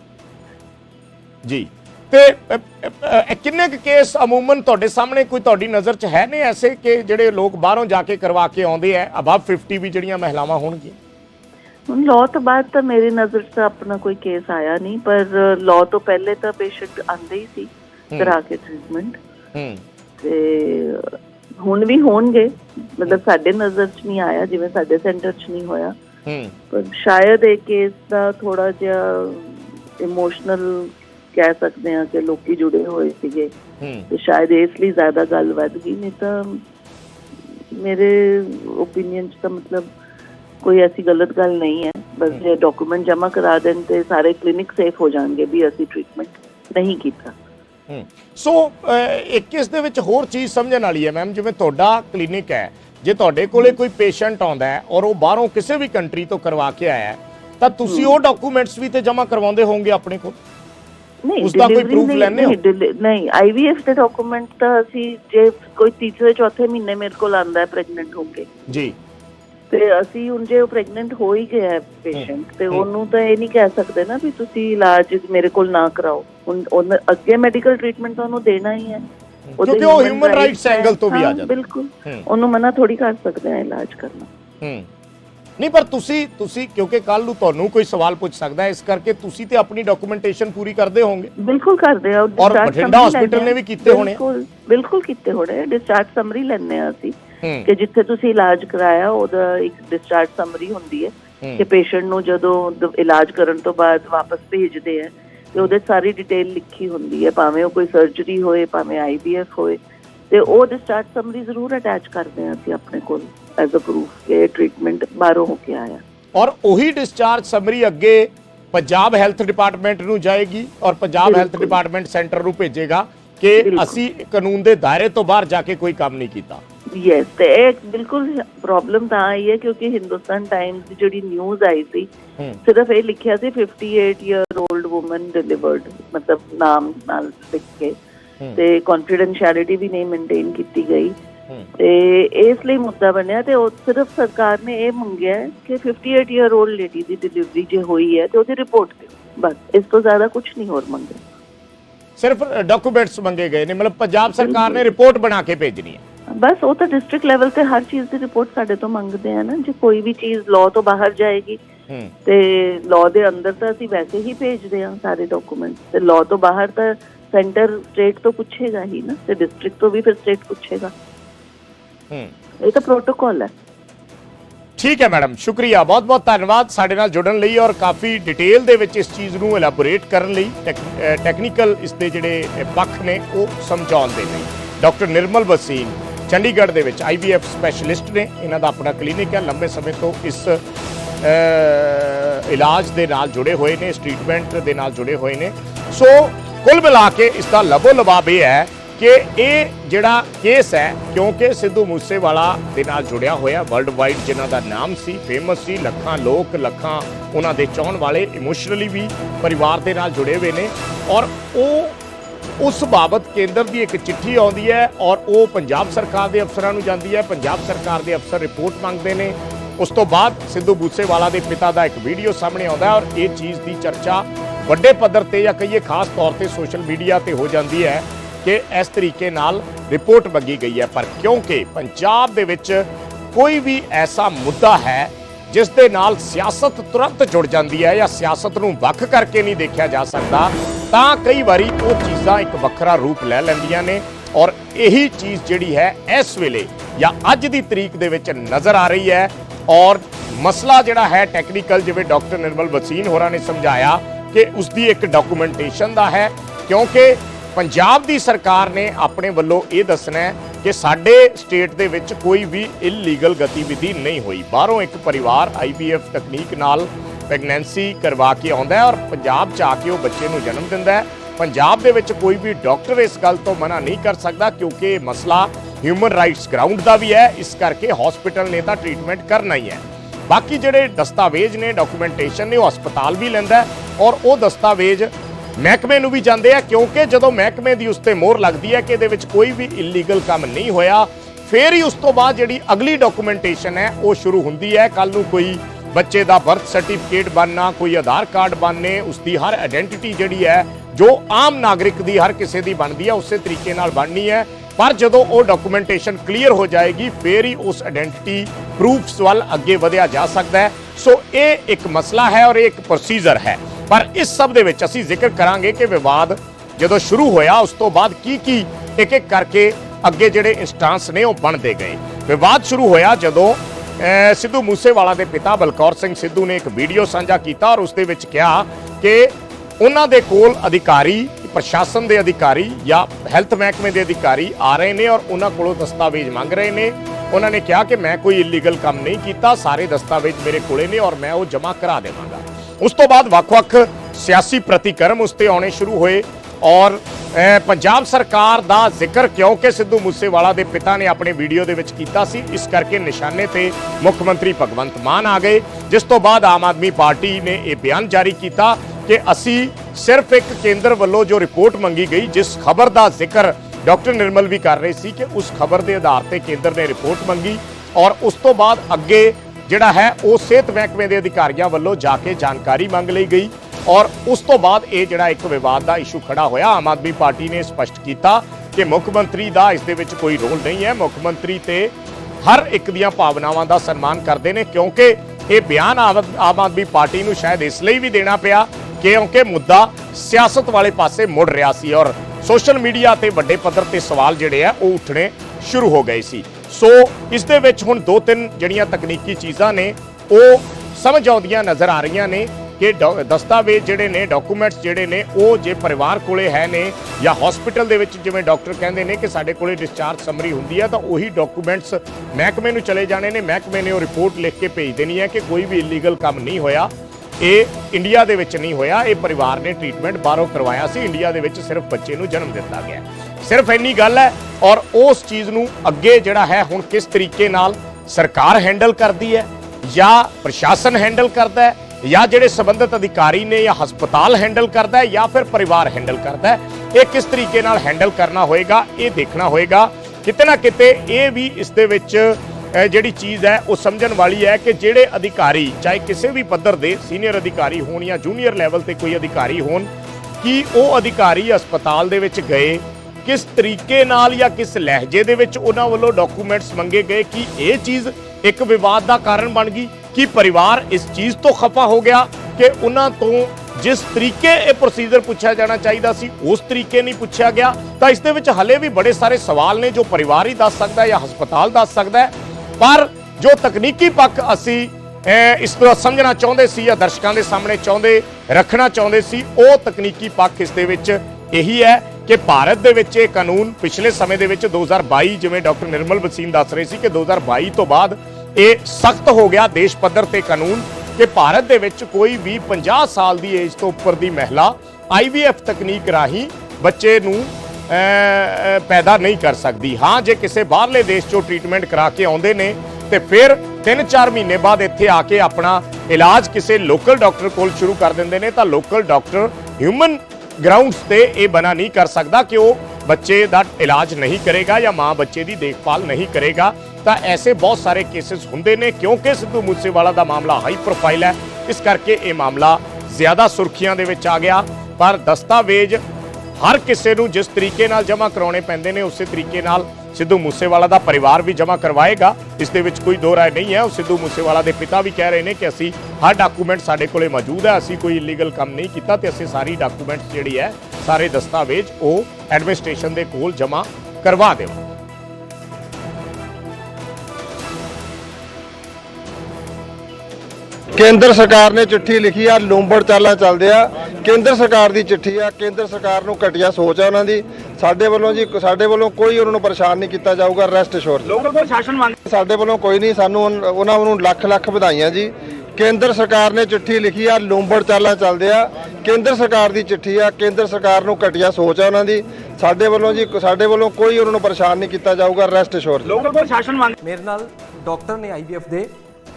ਜੀ। ਤੇ ਕਿੰਨੇ ਕੁ ਕੇਸ ਅਮੂਮਨ ਤੁਹਾਡੇ ਸਾਹਮਣੇ ਕੋਈ ਤੁਹਾਡੀ ਨਜ਼ਰ 'ਚ ਹੈ ਨੇ ਐਸੇ ਕਿ ਜਿਹੜੇ ਲੋਕ ਬਾਹਰੋਂ ਜਾ ਕੇ ਕਰਵਾ ਕੇ ਆਉਂਦੇ ਆ? ਅਬਵ 50 ਵੀ ਜਿਹੜੀਆਂ ਮਹਿਲਾਵਾਂ ਹੋਣਗੀਆਂ। ਹੁਣ ਲਾਅ ਤੋਂ ਬਾਅਦ ਤਾਂ ਮੇਰੀ ਨਜ਼ਰ 'ਚ ਆਪਣਾ ਕੋਈ ਕੇਸ ਆਇਆ ਨਹੀਂ ਪਰ ਲਾਅ ਤੋਂ ਪਹਿਲੇ ਤਾਂ ਪੇਸ਼ੈਂਟ ਆਂਦੇ ਹੀ ਸੀ। ਕਰਾ ਕੇ ਟ੍ਰੀਟਮੈਂਟ ਹੂੰ। ਤੇ ਹੁਣ ਵੀ ਹੋਣਗੇ ਮਤਲਬ ਸਾਡੇ ਨਜ਼ਰ 'ਚ ਨਹੀਂ ਆਇਆ ਜਿਵੇਂ ਸਾਡੇ ਸੈਂਟਰ 'ਚ ਨਹੀਂ ਹੋਇਆ। ਹੂੰ। ਪਰ ਸ਼ਾਇਦ ਇਹ ਕੇਸ ਦਾ ਥੋੜਾ ਜਿਹਾ ਇਮੋਸ਼ਨਲ ਕਹਿ ਸਕਦੇ ਹਾਂ ਕਿ ਲੋਕੀ ਜੁੜੇ ਹੋਏ ਸੀਗੇ। ਤੇ ਸ਼ਾਇਦ ਇਸ ਲਈ ਜ਼ਿਆਦਾ ਗੱਲ ਵੱਧ ਗਈ ਨਹੀਂ ਤਾਂ ਮੇਰੇ ਓਪੀਨੀਅਨ 'ਚ ਤਾਂ ਮਤਲਬ ਕੋਈ ਐਸੀ ਗਲਤ ਗੱਲ ਨਹੀਂ ਹੈ ਬਸ ਜੇ ਡਾਕੂਮੈਂਟ ਜਮ੍ਹਾਂ ਕਰਾ ਦੇਣ ਤੇ ਸਾਰੇ ਕਲੀਨਿਕ ਸੇਫ ਹੋ ਜਾਣਗੇ ਵੀ ਅਸੀਂ ਟ੍ਰੀਟਮੈਂਟ ਨਹੀਂ ਕੀਤਾ। ਹੂੰ। ਸੋ ਇੱਕ ਇਸ ਦੇ ਵਿੱਚ ਹੋਰ ਚੀਜ਼ ਸਮਝਣ ਵਾਲੀ ਹੈ ਮੈਮ ਜਿਵੇਂ ਤੁਹਾਡਾ ਕਲੀਨਿਕ ਹੈ ਜੇ ਤੁਹਾਡੇ ਕੋਲੇ ਕੋਈ ਪੇਸ਼ੈਂਟ ਆਉਂਦਾ ਹੈ ਔਰ ਉਹ ਬਾਹਰੋਂ ਕਿਸੇ ਵੀ ਕੰਟਰੀ ਤੋਂ ਕਰਵਾ ਕੇ ਆਇਆ ਹੈ ਤਾਂ ਤੁਸੀਂ ਉਹ ਡਾਕੂਮੈਂਟਸ ਵੀ ਤੇ ਜਮ੍ਹਾਂ ਕਰਵਾਉਂਦੇ ਹੋਵੋਗੇ ਆਪਣੇ ਕੋਲ? ਨਹੀਂ ਉਸ ਦਾ ਕੋਈ ਨਹੀਂ- ਲੈਂਦੇ ਹੋ? ਨਹੀਂ ਆਈਵੀਐਫ ਦੇ ਡਾਕੂਮੈਂਟ ਤਾਂ ਅਸੀਂ ਜੇ ਕੋਈ ਤੀਸਰੇ ਚੌਥੇ ਮਹੀਨੇ ਮੇਰੇ ਕੋਲ ਆਂਦਾ ਹੈ ਪ੍ਰੈਗਨੈਂਟ ਹੋ ਕੇ। ਜੀ। ਤੇ ਅਸੀਂ ਹੁਣ ਜੇ ਉਹ ਪ੍ਰੈਗਨੈਂਟ ਹੋ ਹੀ ਗਿਆ ਹੈ ਪੇਸ਼ੈਂਟ ਤੇ ਉਹਨੂੰ ਤਾਂ ਇਹ ਨਹੀਂ ਕਹਿ ਸਕਦੇ ਨਾ ਵੀ ਤੁਸੀਂ ਇਲਾਜ ਮੇਰੇ ਕੋਲ ਨਾ ਕਰਾਓ। ਹੁਣ ਉਹਨੇ ਅੱਗੇ ਮੈਡੀਕਲ ਟ੍ਰੀਟਮੈਂਟ ਤਾਂ ਉਹਨੂੰ ਦੇਣਾ ਹੀ ਹੈ। ਕਿਉਂਕਿ ਉਹ ਹਿਊਮਨ ਰਾਈਟਸ। ਐਂਗਲ ਤੋਂ ਵੀ ਆ ਜਾਂਦਾ। ਬਿਲਕੁਲ। ਉਹਨੂੰ ਮਨਾ ਥੋੜੀ ਕਰ ਸਕਦੇ ਆ ਇਲਾਜ ਕਰਨਾ। ਹੂੰ। ਨਹੀਂ ਪਰ ਤੁਸੀਂ ਤੁਸੀਂ ਕਿਉਂਕਿ ਕੱਲ ਨੂੰ ਤੁਹਾਨੂੰ ਕੋਈ ਸਵਾਲ ਪੁੱਛ ਸਕਦਾ ਹੈ ਇਸ ਕਰਕੇ ਤੁਸੀਂ ਤੇ ਆਪਣੀ ਡਾਕੂਮੈਂਟੇਸ਼ਨ ਪੂਰੀ ਕਰਦੇ ਹੋਵੋਗੇ। ਬਿਲਕੁਲ ਕਰਦੇ ਆ ਔਰ ਬਠਿੰਡਾ ਨੇ। ਵੀ ਕੀਤੇ ਹੋਣੇ। ਬਿਲਕੁਲ ਬਿਲਕੁਲ ਕੀਤੇ ਹੋਣੇ। ਡਿਸਚਾਰਜ ਸਮਰੀ ਲੈਣੇ ਆ ਅਸੀਂ। ਕਿ ਜਿੱਥੇ ਤੁਸੀਂ ਇਲਾਜ ਕਰਾਇਆ ਉਹਦਾ ਇੱਕ ਡਿਸਚਾਰਜ ਸਮਰੀ ਹੁੰਦੀ ਹੈ। ਕਿ ਪੇਸ਼ੈਂਟ ਨੂੰ ਜਦੋਂ ਇਲਾਜ ਕਰਨ ਤੋਂ ਬਾਅਦ ਵਾਪਸ ਭੇਜਦੇ ਆ ਤੇ ਉਹਦੇ ਸਾਰੀ ਡਿਟੇਲ ਲਿਖੀ ਹੁੰਦੀ ਹੈ ਭਾਵੇਂ ਉਹ ਕੋਈ ਸਰਜਰੀ ਹੋਏ ਭਾਵੇਂ ਆਈਵੀਐਫ ਹੋਏ ਤੇ ਉਹ ਡਿਸਚਾਰਜ ਸਮਰੀ ਜ਼ਰੂਰ ਅਟੈਚ ਕਰਦੇ ਆ ਅਸੀਂ ਆਪਣੇ ਕੋਲ ਐਜ਼ ਅ ਪ੍ਰੂਫ ਕਿ ਟ੍ਰੀਟਮੈਂਟ ਬਾਹਰੋਂ ਹੋ ਕੇ ਆਇਆ ਔਰ ਉਹੀ ਡਿਸਚਾਰਜ ਸਮਰੀ ਅੱਗੇ ਪੰਜਾਬ ਹੈਲਥ ਡਿਪਾਰਟਮੈਂਟ ਨੂੰ ਜਾਏਗੀ ਔਰ ਪੰਜਾਬ ਹੈਲਥ। ਡਿਪਾਰਟਮੈਂਟ ਸੈਂਟਰ ਨੂੰ ਭੇਜੇਗਾ ਕਿ। ਅਸੀਂ ਕਾਨੂੰਨ ਦੇ ਦਾਇਰੇ ਤੋਂ ਬਾਹਰ ਜਾ ਕੇ ਕੋਈ ਕੰਮ ਨਹੀਂ ਕੀਤਾ ਯੈਸ ਤੇ ਇਹ ਬਿਲਕੁਲ ਪ੍ਰੋਬਲਮ ਤਾਂ ਆਈ ਹੈ ਕਿਉਂਕਿ ਹਿੰਦੁਸਤਾਨ ਟਾਈਮਸ ਦੀ ਜਿਹੜੀ ਨਿਊਜ਼ ਆਈ ਸੀ ਸਿਰਫ ਇਹ ਲਿਖਿਆ ਸੀ 58 ਇਅਰ 올ਡ ਔਮਨ ਡਿਲੀਵਰਡ ਮਤਲਬ ਨਾਮ ਨਾਲ ਲਿਖ ਕੇ। ਤੇ ਕੌਨਫੀਡੈਂਸ਼ੀਅਲਿਟੀ ਵੀ ਨਹੀਂ ਮੇਨਟੇਨ ਕੀਤੀ ਗਈ। ਤੇ ਇਸ ਲਈ ਮੁੱਦਾ ਬਣਿਆ ਤੇ ਉਹ ਸਿਰਫ ਸਰਕਾਰ ਨੇ ਇਹ ਮੰਗਿਆ ਕਿ 58 ਇਅਰ 올ਡ ਲੇਡੀ ਦੀ ਡਿਲੀਵਰੀ ਜੇ ਹੋਈ ਹੈ ਤੇ ਉਹਦੀ ਰਿਪੋਰਟ ਦਿਓ। ਬਸ ਇਸ ਤੋਂ ਜ਼ਿਆਦਾ ਕੁਝ ਨਹੀਂ ਹੋਰ ਮੰਗਿਆ। ਸਿਰਫ ਡਾਕੂਮੈਂਟਸ ਮੰਗੇ ਗਏ ਨੇ ਮਤਲਬ ਪੰਜਾਬ ਸਰਕਾਰ ਨੇ ਰਿਪੋਰਟ ਬਣਾ ਕੇ ਭੇਜਣੀ ਹੈ। ਬਸ ਉਹ ਤਾਂ ਡਿਸਟ੍ਰਿਕਟ ਲੈਵਲ ਤੇ ਹਰ ਚੀਜ਼ ਦੀ ਰਿਪੋਰਟ ਸਾਡੇ ਤੋਂ ਮੰਗਦੇ ਆ ਨਾ ਜੇ ਕੋਈ ਵੀ ਚੀਜ਼ ਲਾਅ ਤੋਂ ਬਾਹਰ ਜਾਏਗੀ ਤੇ ਲਾਅ ਦੇ ਅੰਦਰ ਤਾਂ ਅਸੀਂ ਵੈਸੇ ਹੀ ਭੇਜਦੇ ਹਾਂ ਸਾਰੇ ਡਾਕੂਮੈਂਟਸ ਤੇ ਲਾਅ ਤੋਂ ਬਾਹਰ ਤਾਂ ਸੈਂਟਰ ਸਟੇਟ ਤੋਂ ਪੁੱਛੇਗਾ ਹੀ ਨਾ ਤੇ ਡਿਸਟ੍ਰਿਕਟ ਤੋਂ ਵੀ ਫਿਰ ਸਟੇਟ ਪੁੱਛੇਗਾ। ਹੂੰ। ਇਹ ਤਾਂ ਪ੍ਰੋਟੋਕਾਲ ਹੈ। ਠੀਕ ਹੈ ਮੈਡਮ ਸ਼ੁਕਰੀਆ ਬਹੁਤ ਬਹੁਤ ਧੰਨਵਾਦ ਸਾਡੇ ਨਾਲ ਜੁੜਨ ਲਈ ਔਰ ਕਾਫੀ ਡਿਟੇਲ ਦੇ ਵਿੱਚ ਇਸ ਚੀਜ਼ ਨੂੰ ਐਲਾਬੋਰੇਟ ਕਰਨ ਲਈ ਟੈਕਨੀਕਲ ਇਸ ਦੇ ਜਿਹੜੇ ਪੱਖ ਨੇ ਉਹ ਸਮਝਾਉਣ ਦੇ ਲਈ। ਡਾਕਟਰ ਨਿਰਮਲ ਵਸੀਨ ਚੰਡੀਗੜ੍ਹ ਦੇ ਵਿੱਚ ਆਈਵੀਐਫ ਸਪੈਸ਼ਲਿਸਟ ਨੇ। ਇਹਨਾਂ ਦਾ ਆਪਣਾ ਕਲੀਨਿਕ ਹੈ। ਲੰਬੇ ਸਮੇਂ ਤੋਂ ਇਸ ਇਲਾਜ ਦੇ ਨਾਲ ਜੁੜੇ ਹੋਏ ਨੇ, ਇਸ ਟ੍ਰੀਟਮੈਂਟ ਦੇ ਨਾਲ ਜੁੜੇ ਹੋਏ ਨੇ। ਸੋ ਕੁੱਲ ਮਿਲਾ ਕੇ ਇਸ ਦਾ ਲਬੋ ਲਬਾਬ ਇਹ ਹੈ ਕਿ ਇਹ ਜਿਹੜਾ ਕੇਸ ਹੈ, ਕਿਉਂਕਿ ਸਿੱਧੂ ਮੂਸੇਵਾਲਾ ਦੇ ਨਾਲ ਜੁੜਿਆ ਹੋਇਆ ਵਰਲਡ ਵਾਈਡ ਜਿਨ੍ਹਾਂ ਦਾ ਨਾਮ ਸੀ ਫੇਮਸ ਸੀ, ਲੱਖਾਂ ਲੋਕ, ਲੱਖਾਂ ਉਹਨਾਂ ਦੇ ਚਾਹਣ ਵਾਲੇ ਇਮੋਸ਼ਨਲੀ ਵੀ ਪਰਿਵਾਰ ਦੇ ਨਾਲ ਜੁੜੇ ਹੋਏ ਨੇ। ਔਰ ਉਹ ਉਸ ਬਾਬਤ ਕੇਂਦਰ ਦੀ ਇੱਕ ਚਿੱਠੀ ਆਉਂਦੀ ਹੈ ਔਰ ਉਹ ਪੰਜਾਬ ਸਰਕਾਰ ਦੇ ਅਫਸਰਾਂ ਨੂੰ ਜਾਂਦੀ ਹੈ। ਪੰਜਾਬ ਸਰਕਾਰ ਦੇ ਅਫਸਰ ਰਿਪੋਰਟ ਮੰਗਦੇ ਨੇ। ਉਸ ਤੋਂ ਬਾਅਦ ਸਿੱਧੂ ਮੂਸੇਵਾਲਾ ਦੇ ਪਿਤਾ ਦਾ ਇੱਕ ਵੀਡੀਓ ਸਾਹਮਣੇ ਆਉਂਦਾ ਔਰ ਇਹ ਚੀਜ਼ ਦੀ ਚਰਚਾ ਵੱਡੇ ਪੱਧਰ ਤੇ ਜਾਂ ਕਹੀਏ ਖਾਸ ਤੌਰ ਤੇ ਸੋਸ਼ਲ ਮੀਡੀਆ ਤੇ ਹੋ ਜਾਂਦੀ ਹੈ ਕਿ ਇਸ ਤਰੀਕੇ ਨਾਲ ਰਿਪੋਰਟ ਮੰਗੀ ਗਈ ਹੈ। ਪਰ ਕਿਉਂਕਿ ਪੰਜਾਬ ਦੇ ਵਿੱਚ ਕੋਈ ਵੀ ਐਸਾ ਮੁੱਦਾ ਹੈ ਜਿਸ ਦੇ ਨਾਲ ਸਿਆਸਤ ਤੁਰੰਤ ਜੁੜ ਜਾਂਦੀ ਹੈ ਜਾਂ ਸਿਆਸਤ ਨੂੰ ਵੱਖ ਕਰਕੇ ਨਹੀਂ ਦੇਖਿਆ ਜਾ ਸਕਦਾ, ਤਾਂ ਕਈ ਵਾਰੀ ਉਹ ਚੀਜ਼ਾਂ ਇੱਕ ਵੱਖਰਾ ਰੂਪ ਲੈ ਲੈਂਦੀਆਂ ਨੇ ਔਰ ਇਹੀ ਚੀਜ਼ ਜਿਹੜੀ ਹੈ ਇਸ ਵੇਲੇ ਜਾਂ ਅੱਜ ਦੀ ਤਰੀਕ ਦੇ ਵਿੱਚ ਨਜ਼ਰ ਆ ਰਹੀ ਹੈ ਔਰ ਮਸਲਾ ਜਿਹੜਾ ਹੈ ਟੈਕਨੀਕਲ ਜਿਵੇਂ ਡਾਕਟਰ ਨਿਰਮਲ ਵਸੀਨ ਹੋਰਾਂ ਨੇ ਸਮਝਾਇਆ ਕਿ ਉਸ ਦੀ ਇੱਕ ਡਾਕੂਮੈਂਟੇਸ਼ਨ ਦਾ ਹੈ ਕਿਉਂਕਿ ਪੰਜਾਬ ਦੀ ਸਰਕਾਰ ਨੇ ਆਪਣੇ ਵੱਲੋਂ ਇਹ ਦੱਸਣਾ ਹੈ ਕਿ ਸਾਡੇ ਸਟੇਟ ਦੇ ਵਿੱਚ ਕੋਈ ਵੀ ਇਲੀਗਲ ਗਤੀਵਿਧੀ ਨਹੀਂ ਹੋਈ। ਬਾਹਰੋਂ ਇੱਕ ਪਰਿਵਾਰ ਆਈਵੀਐਫ ਤਕਨੀਕ ਨਾਲ ਪ੍ਰੈਗਨੈਂਸੀ ਕਰਵਾ ਕੇ ਆਉਂਦਾ ਹੈ ਔਰ ਪੰਜਾਬ 'ਚ ਆ ਕੇ ਉਹ ਬੱਚੇ ਨੂੰ ਜਨਮ ਦਿੰਦਾ ਹੈ। ਪੰਜਾਬ ਦੇ ਵਿੱਚ ਕੋਈ ਵੀ ਡਾਕਟਰ ਇਸ ਗੱਲ ਤੋਂ ਮਨਾ ਨਹੀਂ ਕਰ ਸਕਦਾ ਕਿਉਂਕਿ ਇਹ ਮਸਲਾ ਹਿਊਮਨ ਰਾਈਟਸ ਗਰਾਊਂਡ ਦਾ ਵੀ ਹੈ। ਇਸ ਕਰਕੇ ਹਸਪੀਟਲ ਨੇ ਤਾਂ ਟ੍ਰੀਟਮੈਂਟ ਕਰਨਾ ਹੀ ਹੈ। ਬਾਕੀ ਜਿਹੜੇ ਦਸਤਾਵੇਜ਼ ਨੇ ਡਾਕੂਮੈਂਟੇਸ਼ਨ ਨੇ, ਉਹ ਹਸਪਤਾਲ ਵੀ ਲੈਂਦਾ ਔਰ ਉਹ ਦਸਤਾਵੇਜ਼ ਮਹਿਕਮੇ ਨੂੰ ਵੀ ਜਾਂਦੇ ਆ, ਕਿਉਂਕਿ ਜਦੋਂ ਮਹਿਕਮੇ ਦੀ ਉਸ ਤੇ ਮੋਹਰ ਲੱਗਦੀ ਹੈ ਕਿ ਇਹਦੇ ਵਿੱਚ ਕੋਈ ਵੀ ਇਲੀਗਲ ਕੰਮ ਨਹੀਂ ਹੋਇਆ, ਫੇਰ ਹੀ ਉਸ ਤੋਂ ਬਾਅਦ ਜਿਹੜੀ ਅਗਲੀ ਡਾਕੂਮੈਂਟੇਸ਼ਨ ਹੈ, ਉਹ ਸ਼ੁਰੂ ਹੁੰਦੀ ਹੈ। ਕੱਲ ਨੂੰ ਕੋਈ ਬੱਚੇ ਦਾ ਬਰਥ ਸਰਟੀਫਿਕੇਟ ਬਣਨਾ, ਕੋਈ ਆਧਾਰ ਕਾਰਡ ਬਣਨੇ ਉਸ ਦੀ ਹਰ ਆਇਡੈਂਟੀਟੀ ਜਿਹੜੀ ਹੈ, ਜੋ ਆਮ ਨਾਗਰਿਕ ਦੀ ਹਰ ਕਿਸੇ ਦੀ ਬਣਦੀ ਹੈ, ਉਸੇ ਤਰੀਕੇ ਨਾਲ ਬਣਨੀ ਹੈ। ਪਰ ਜਦੋਂ ਉਹ ਡਾਕੂਮੈਂਟੇਸ਼ਨ ਕਲੀਅਰ ਹੋ ਜਾਏਗੀ, ਫੇਰ ਹੀ ਉਸ ਆਇਡੈਂਟੀਟੀ ਪ੍ਰੂਫਸ ਵੱਲ ਅੱਗੇ ਵਧਿਆ ਜਾ ਸਕਦਾ ਹੈ। ਸੋ ਇਹ ਇੱਕ ਮਸਲਾ ਹੈ ਔਰ ਇਹ ਇੱਕ ਪ੍ਰੋਸੀਜਰ ਹੈ। ਪਰ ਇਸ ਸਭ ਦੇ ਵਿੱਚ ਅਸੀਂ ਜ਼ਿਕਰ ਕਰਾਂਗੇ ਕਿ ਵਿਵਾਦ ਜਦੋਂ ਸ਼ੁਰੂ ਹੋਇਆ, ਉਸ ਤੋਂ ਬਾਅਦ ਕੀ ਕੀ ਇੱਕ ਇੱਕ ਕਰਕੇ ਅੱਗੇ ਜਿਹੜੇ ਇੰਸਟੈਂਸ ਨੇ, ਉਹ ਬਣਦੇ ਗਏ। ਵਿਵਾਦ ਸ਼ੁਰੂ ਹੋਇਆ ਜਦੋਂ ਸਿੱਧੂ ਮੂਸੇਵਾਲਾ ਦੇ ਪਿਤਾ ਬਲਕੌਰ ਸਿੰਘ ਸਿੱਧੂ ਨੇ ਇੱਕ ਵੀਡੀਓ ਸਾਂਝਾ ਕੀਤਾ ਔਰ ਉਸ ਦੇ ਵਿੱਚ ਕਿਹਾ ਕਿ ਉਹਨਾਂ ਦੇ ਕੋਲ ਅਧਿਕਾਰੀ, ਪ੍ਰਸ਼ਾਸਨ ਦੇ ਅਧਿਕਾਰੀ ਜਾਂ ਹੈਲਥ ਮਹਿਕਮੇ ਦੇ ਅਧਿਕਾਰੀ ਆ ਰਹੇ ਨੇ ਔਰ ਉਹਨਾਂ ਕੋਲੋਂ ਦਸਤਾਵੇਜ਼ ਮੰਗ ਰਹੇ ਨੇ। ਉਹਨਾਂ ਨੇ ਕਿਹਾ ਕਿ ਮੈਂ ਕੋਈ ਇਲੀਗਲ ਕੰਮ ਨਹੀਂ ਕੀਤਾ, ਸਾਰੇ ਦਸਤਾਵੇਜ਼ ਮੇਰੇ ਕੋਲੇ ਨੇ ਔਰ ਮੈਂ ਉਹ ਜਮ੍ਹਾਂ ਕਰਾ ਦੇਵਾਂਗਾ। ਉਸ ਤੋਂ ਬਾਅਦ ਵੱਖ-ਵੱਖ ਸਿਆਸੀ ਪ੍ਰਤੀਕਰਮ ਉਸ ਤੇ ਆਉਣੇ ਸ਼ੁਰੂ ਹੋਏ ਔਰ ਪੰਜਾਬ ਸਰਕਾਰ ਦਾ ਜ਼ਿਕਰ ਕਿਉਂਕਿ ਸਿੱਧੂ ਮੂਸੇਵਾਲਾ ਦੇ ਪਿਤਾ ਨੇ ਆਪਣੇ ਵੀਡੀਓ ਦੇ ਵਿੱਚ ਕੀਤਾ ਸੀ, ਇਸ ਕਰਕੇ ਨਿਸ਼ਾਨੇ ਤੇ ਮੁੱਖ ਮੰਤਰੀ ਭਗਵੰਤ ਮਾਨ ਆ ਗਏ, ਜਿਸ ਤੋਂ ਬਾਅਦ ਆਮ ਆਦਮੀ ਪਾਰਟੀ ਨੇ ਇਹ ਬਿਆਨ ਜਾਰੀ ਕੀਤਾ ਕਿ ਅਸੀਂ ਸਿਰਫ ਇੱਕ ਕੇਂਦਰ ਵੱਲੋਂ ਜੋ ਰਿਪੋਰਟ ਮੰਗੀ ਗਈ, ਜਿਸ ਖਬਰ ਦਾ ਜ਼ਿਕਰ ਡਾਕਟਰ ਨਿਰਮਲ ਵੀ ਕਰ ਰਹੇ ਸੀ ਕਿ ਉਸ ਖਬਰ ਦੇ ਆਧਾਰ ਤੇ ਕੇਂਦਰ ਨੇ ਰਿਪੋਰਟ ਮੰਗੀ ਔਰ ਉਸ ਤੋਂ ਬਾਅਦ ਅੱਗੇ ਜਿਹੜਾ ਹੈ, ਉਹ ਸਿਹਤ ਮਹਿਕਮੇ ਦੇ ਅਧਿਕਾਰੀਆਂ ਵੱਲੋਂ ਜਾ ਕੇ ਜਾਣਕਾਰੀ ਮੰਗ ਲਈ ਗਈ ਔਰ ਉਸ ਤੋਂ ਬਾਅਦ ਇਹ ਜਿਹੜਾ ਇੱਕ ਵਿਵਾਦ ਦਾ ਇਸ਼ੂ ਖੜਾ ਹੋਇਆ, ਆਮ ਆਦਮੀ ਪਾਰਟੀ ਨੇ ਸਪਸ਼ਟ ਕੀਤਾ ਕਿ ਮੁੱਖ ਮੰਤਰੀ ਦਾ ਇਸ ਦੇ ਵਿੱਚ ਕੋਈ ਰੋਲ ਨਹੀਂ ਹੈ। ਮੁੱਖ ਮੰਤਰੀ ਤੇ ਹਰ ਇੱਕ ਦੀਆਂ ਭਾਵਨਾਵਾਂ ਦਾ ਸਨਮਾਨ ਕਰਦੇ ਨੇ ਕਿਉਂਕਿ ਇਹ ਬਿਆਨ ਆਮ ਆਮ ਆਦਮੀ ਪਾਰਟੀ ਨੂੰ ਸ਼ਾਇਦ ਇਸ ਲਈ ਵੀ ਦੇਣਾ ਪਿਆ ਕਿਉਂਕਿ ਮੁੱਦਾ ਸਿਆਸਤ ਵਾਲੇ ਪਾਸੇ ਮੁੜ ਰਿਹਾ ਸੀ ਔਰ ਸੋਸ਼ਲ ਮੀਡੀਆ ਤੇ ਵੱਡੇ ਪੱਧਰ ਤੇ ਸਵਾਲ ਜਿਹੜੇ ਆ, ਉਹ ਉੱਠਣੇ ਸ਼ੁਰੂ ਹੋ ਗਏ ਸੀ। ਸੋ ਇਸ ਦੇ ਵਿੱਚ ਹੁਣ ਦੋ ਤਿੰਨ ਜਿਹੜੀਆਂ ਤਕਨੀਕੀ ਚੀਜ਼ਾਂ ਨੇ, ਉਹ ਸਮਝ ਆਉਂਦੀਆਂ ਨਜ਼ਰ ਆ ਰਹੀਆਂ ਨੇ ਕਿ ਡਾ- ਦਸਤਾਵੇਜ਼ ਜਿਹੜੇ ਨੇ, ਡਾਕੂਮੈਂਟਸ ਜਿਹੜੇ ਨੇ, ਉਹ ਜੇ ਪਰਿਵਾਰ ਕੋਲੇ ਹੈ ਨੇ ਜਾਂ ਹਸਪੀਟਲ ਦੇ ਵਿੱਚ ਜਿਵੇਂ ਡਾਕਟਰ ਕਹਿੰਦੇ ਨੇ ਕਿ ਸਾਡੇ ਕੋਲੇ ਡਿਸਚਾਰਜ ਸਮਰੀ ਹੁੰਦੀ ਹੈ ਤਾਂ ਉਹੀ ਡਾਕੂਮੈਂਟਸ ਮਹਿਕਮੇ ਨੂੰ ਚਲੇ ਜਾਣੇ ਨੇ। ਮਹਿਕਮੇ ਨੇ ਉਹ ਰਿਪੋਰਟ ਲਿਖ ਕੇ ਭੇਜ ਦੇਣੀ ਹੈ ਕਿ ਕੋਈ ਵੀ ਇਲੀਗਲ ਕੰਮ ਨਹੀਂ ਹੋਇਆ। ਇਹ ਇੰਡੀਆ ਦੇ ਵਿੱਚ ਨਹੀਂ ਹੋਇਆ, ਇਹ ਪਰਿਵਾਰ ਨੇ ਟ੍ਰੀਟਮੈਂਟ ਬਾਹਰੋਂ ਕਰਵਾਇਆ ਸੀ। ਇੰਡੀਆ ਦੇ ਵਿੱਚ ਸਿਰਫ ਬੱਚੇ ਨੂੰ ਜਨਮ ਦਿੱਤਾ ਗਿਆ। ਸਿਰਫ ਇੰਨੀ ਗੱਲ ਹੈ ਔਰ ਉਸ ਚੀਜ਼ ਨੂੰ ਅੱਗੇ ਜਿਹੜਾ ਹੈ ਹੁਣ ਕਿਸ ਤਰੀਕੇ ਨਾਲ ਸਰਕਾਰ ਹੈਂਡਲ ਕਰਦੀ ਹੈ ਜਾਂ ਪ੍ਰਸ਼ਾਸਨ ਹੈਂਡਲ ਕਰਦਾ ਹੈ ਜਾਂ ਜਿਹੜੇ ਸੰਬੰਧਿਤ ਅਧਿਕਾਰੀ ਨੇ ਜਾਂ ਹਸਪਤਾਲ ਹੈਂਡਲ ਕਰਦਾ ਹੈ ਜਾਂ ਫਿਰ ਪਰਿਵਾਰ ਹੈਂਡਲ ਕਰਦਾ ਹੈ, ਇਹ ਕਿਸ ਤਰੀਕੇ ਨਾਲ ਹੈਂਡਲ ਕਰਨਾ ਹੋਏਗਾ, ਇਹ ਦੇਖਣਾ ਹੋਏਗਾ। ਕਿਤੇ ਨਾ ਕਿਤੇ ਇਹ ਵੀ ਇਸ ਦੇ ਵਿੱਚ ਜਿਹੜੀ ਚੀਜ਼ ਹੈ, ਉਹ ਸਮਝਣ ਵਾਲੀ ਹੈ ਕਿ ਜਿਹੜੇ ਅਧਿਕਾਰੀ, ਚਾਹੇ ਕਿਸੇ ਵੀ ਪੱਧਰ ਦੇ ਸੀਨੀਅਰ ਅਧਿਕਾਰੀ ਹੋਣ ਜਾਂ ਜੂਨੀਅਰ ਲੈਵਲ ਤੇ ਕੋਈ ਅਧਿਕਾਰੀ ਹੋਣ, ਕਿ ਉਹ ਅਧਿਕਾਰੀ ਹਸਪਤਾਲ ਦੇ ਵਿੱਚ ਗਏ ਕਿਸ ਤਰੀਕੇ ਨਾਲ ਜਾਂ ਕਿਸ ਲਹਿਜੇ ਦੇ ਵਿੱਚ ਉਹਨਾਂ ਵੱਲੋਂ ਡਾਕੂਮੈਂਟਸ ਮੰਗੇ ਗਏ ਕਿ ਇਹ ਚੀਜ਼ ਇੱਕ ਵਿਵਾਦ ਦਾ ਕਾਰਨ ਬਣ ਗਈ, ਕਿ ਪਰਿਵਾਰ ਇਸ ਚੀਜ਼ ਤੋਂ ਖਫਾ ਹੋ ਗਿਆ ਕਿ ਉਹਨਾਂ ਤੋਂ ਜਿਸ ਤਰੀਕੇ ਇਹ ਪ੍ਰੋਸੀਜਰ ਪੁੱਛਿਆ ਜਾਣਾ ਚਾਹੀਦਾ ਸੀ, ਉਸ ਤਰੀਕੇ ਨਹੀਂ ਪੁੱਛਿਆ ਗਿਆ। ਤਾਂ ਇਸ ਦੇ ਵਿੱਚ ਹਲੇ ਵੀ ਬੜੇ ਸਾਰੇ ਸਵਾਲ ਨੇ ਜੋ ਪਰਿਵਾਰ ਹੀ ਦੱਸ ਸਕਦਾ ਹੈ ਜਾਂ ਹਸਪਤਾਲ ਦੱਸ ਸਕਦਾ ਹੈ। ਪਰ ਜੋ ਤਕਨੀਕੀ ਪੱਖ ਅਸੀਂ ਇਸ ਤਰ੍ਹਾਂ ਸਮਝਣਾ ਚਾਹੁੰਦੇ ਸੀ ਜਾਂ ਦਰਸ਼ਕਾਂ ਦੇ ਸਾਹਮਣੇ ਚਾਹੁੰਦੇ, ਰੱਖਣਾ ਚਾਹੁੰਦੇ ਸੀ, ਉਹ ਤਕਨੀਕੀ ਪੱਖ ਇਸ ਦੇ ਵਿੱਚ ਇਹੀ ਹੈ ਕਿ ਭਾਰਤ ਦੇ ਵਿੱਚ ਇਹ ਕਾਨੂੰਨ ਪਿਛਲੇ ਸਮੇਂ ਦੇ ਵਿੱਚ 2022 ਜਿਵੇਂ ਡਾਕਟਰ ਨਿਰਮਲ ਵਸੀਮ ਦੱਸ ਰਹੇ ਸੀ ਕਿ 2022 ਤੋਂ ਬਾਅਦ ਇਹ ਸਖਤ ਹੋ ਗਿਆ ਦੇਸ਼ ਪੱਧਰ ਤੇ ਕਾਨੂੰਨ ਕਿ ਭਾਰਤ ਦੇ ਵਿੱਚ ਕੋਈ ਵੀ 50 ਸਾਲ ਦੀ ਏਜ ਤੋਂ ਉੱਪਰ ਦੀ ਮਹਿਲਾ ਆਈਵੀਐਫ ਤਕਨੀਕ ਰਾਹੀਂ ਬੱਚੇ ਨੂੰ ਪੈਦਾ ਨਹੀਂ ਕਰ ਸਕਦੀ। ਹਾਂ, ਜੇ ਕਿਸੇ ਬਾਹਰਲੇ ਦੇਸ਼ ਚੋਂ ਟ੍ਰੀਟਮੈਂਟ ਕਰਾ ਕੇ ਆਉਂਦੇ ਨੇ, ਤੇ ਫਿਰ 3-4 ਮਹੀਨੇ ਬਾਅਦ ਇੱਥੇ ਆ ਕੇ ਆਪਣਾ ਇਲਾਜ ਕਿਸੇ ਲੋਕਲ ਡਾਕਟਰ ਕੋਲ ਸ਼ੁਰੂ ਕਰ ਦਿੰਦੇ ਨੇ, ਤਾਂ ਲੋਕਲ ਡਾਕਟਰ ਹਿਊਮਨ ਗਰਾਊਂਡਸ ਤੇ ਇਹ ਬਣਾ ਨਹੀਂ ਕਰ ਸਕਦਾ ਕਿ ਉਹ ਬੱਚੇ ਦਾ ਇਲਾਜ ਨਹੀਂ ਕਰੇਗਾ ਜਾਂ ਮਾਂ ਬੱਚੇ ਦੀ ਦੇਖਭਾਲ ਨਹੀਂ ਕਰੇਗਾ। ਤਾਂ ਐਸੇ ਬਹੁਤ ਸਾਰੇ ਕੇਸਿਸ ਹੁੰਦੇ ਨੇ, ਕਿਉਂਕਿ ਸਿੱਧੂ ਮੂਸੇਵਾਲਾ ਦਾ ਮਾਮਲਾ ਹਾਈ ਪ੍ਰੋਫਾਈਲ ਹੈ। ਇਸ ਕਰਕੇ ਇਹ ਮਾਮਲਾ ਜ਼ਿਆਦਾ ਸੁਰਖੀਆਂ ਦੇ ਵਿੱਚ ਆ ਗਿਆ। ਪਰ ਦਸਤਾਵੇਜ਼ ਹਰ ਕਿਸੇ ਨੂੰ ਜਿਸ ਤਰੀਕੇ ਨਾਲ ਜਮ੍ਹਾਂ ਕਰਾਉਣੇ ਪੈਂਦੇ ਨੇ, ਉਸੇ ਤਰੀਕੇ ਨਾਲ ਸਿੱਧੂ ਮੂਸੇਵਾਲਾ ਦਾ ਪਰਿਵਾਰ ਵੀ ਜਮ੍ਹਾਂ ਕਰਵਾਏਗਾ। ਇਸ ਦੇ ਵਿੱਚ ਕੋਈ ਦੋ ਰਾਏ ਨਹੀਂ ਹੈ। ਉਹ ਸਿੱਧੂ ਮੂਸੇਵਾਲਾ ਦੇ ਪਿਤਾ ਵੀ ਕਹਿ ਰਹੇ ਨੇ ਕਿ ਅਸੀਂ ਹਰ ਡਾਕੂਮੈਂਟ ਸਾਡੇ ਕੋਲੇ ਮੌਜੂਦ ਹੈ। ਅਸੀਂ ਕੋਈ ਇਲੀਗਲ ਕੰਮ ਨਹੀਂ ਕੀਤਾ ਤੇ ਅਸੀਂ ਸਾਰੀ ਡਾਕੂਮੈਂਟਸ ਜਿਹੜੀ ਹੈ, ਸਾਰੇ ਦਸਤਾਵੇਜ਼ ਉਹ ਐਡਮਿਨਿਸਟ੍ਰੇਸ਼ਨ ਦੇ ਕੋਲ ਜਮ੍ਹਾਂ ਕਰਵਾ ਦੇਵਾਂਗੇ। ਕੇਂਦਰ ਸਰਕਾਰ ਨੇ ਚਿੱਠੀ ਲਿਖੀ ਆ ਲੂੰਬੜ ਚਾਲਾਂ ਚੱਲਦੇ ਆ। ਕੇਂਦਰ ਸਰਕਾਰ ਦੀ ਚਿੱਠੀ ਆ ਕੇਂਦਰ ਸਰਕਾਰ ਨੂੰ ਘਟੀਆ ਸੋਚ ਆ ਉਹਨਾਂ ਦੀ। ਸਾਡੇ ਵੱਲੋਂ ਜੀ ਸਾਡੇ ਵੱਲੋਂ ਕੋਈ ਉਹਨਾਂ ਨੂੰ ਪਰੇਸ਼ਾਨ ਨਹੀਂ ਕੀਤਾ ਜਾਊਗਾ ਰੈਸਟ ਅਸ਼ੋਰ ਲੋਕਲ ਪ੍ਰਸ਼ਾਸਨ ਮੰਗ ਸਾਡੇ ਵੱਲੋਂ ਕੋਈ ਨਹੀਂ ਸਾਨੂੰ ਉਹਨਾਂ ਨੂੰ ਲੱਖ ਲੱਖ ਵਧਾਈਆਂ ਜੀ। ਕੇਂਦਰ ਸਰਕਾਰ ਨੇ ਚਿੱਠੀ ਲਿਖੀ ਆ ਲੂੰਬੜ ਚਾਲਾਂ ਚੱਲਦੇ ਆ। ਕੇਂਦਰ ਸਰਕਾਰ ਦੀ ਚਿੱਠੀ ਆ ਕੇਂਦਰ ਸਰਕਾਰ ਨੂੰ ਘਟੀਆ ਸੋਚ ਆ ਉਹਨਾਂ ਦੀ। ਸਾਡੇ ਵੱਲੋਂ ਜੀ ਸਾਡੇ ਵੱਲੋਂ ਕੋਈ ਉਹਨਾਂ ਨੂੰ ਪਰੇਸ਼ਾਨ ਨਹੀਂ ਕੀਤਾ ਜਾਊਗਾ ਰੈਸਟ ਅਸ਼ੋਰ ਲੋਕਲ ਪ੍ਰਸ਼ਾਸਨ ਮੰਗ ਮੇਰੇ ਨਾਲ ਡਾਕਟਰ ਨੇ ਆਈਵੀਐਫ ਦੇ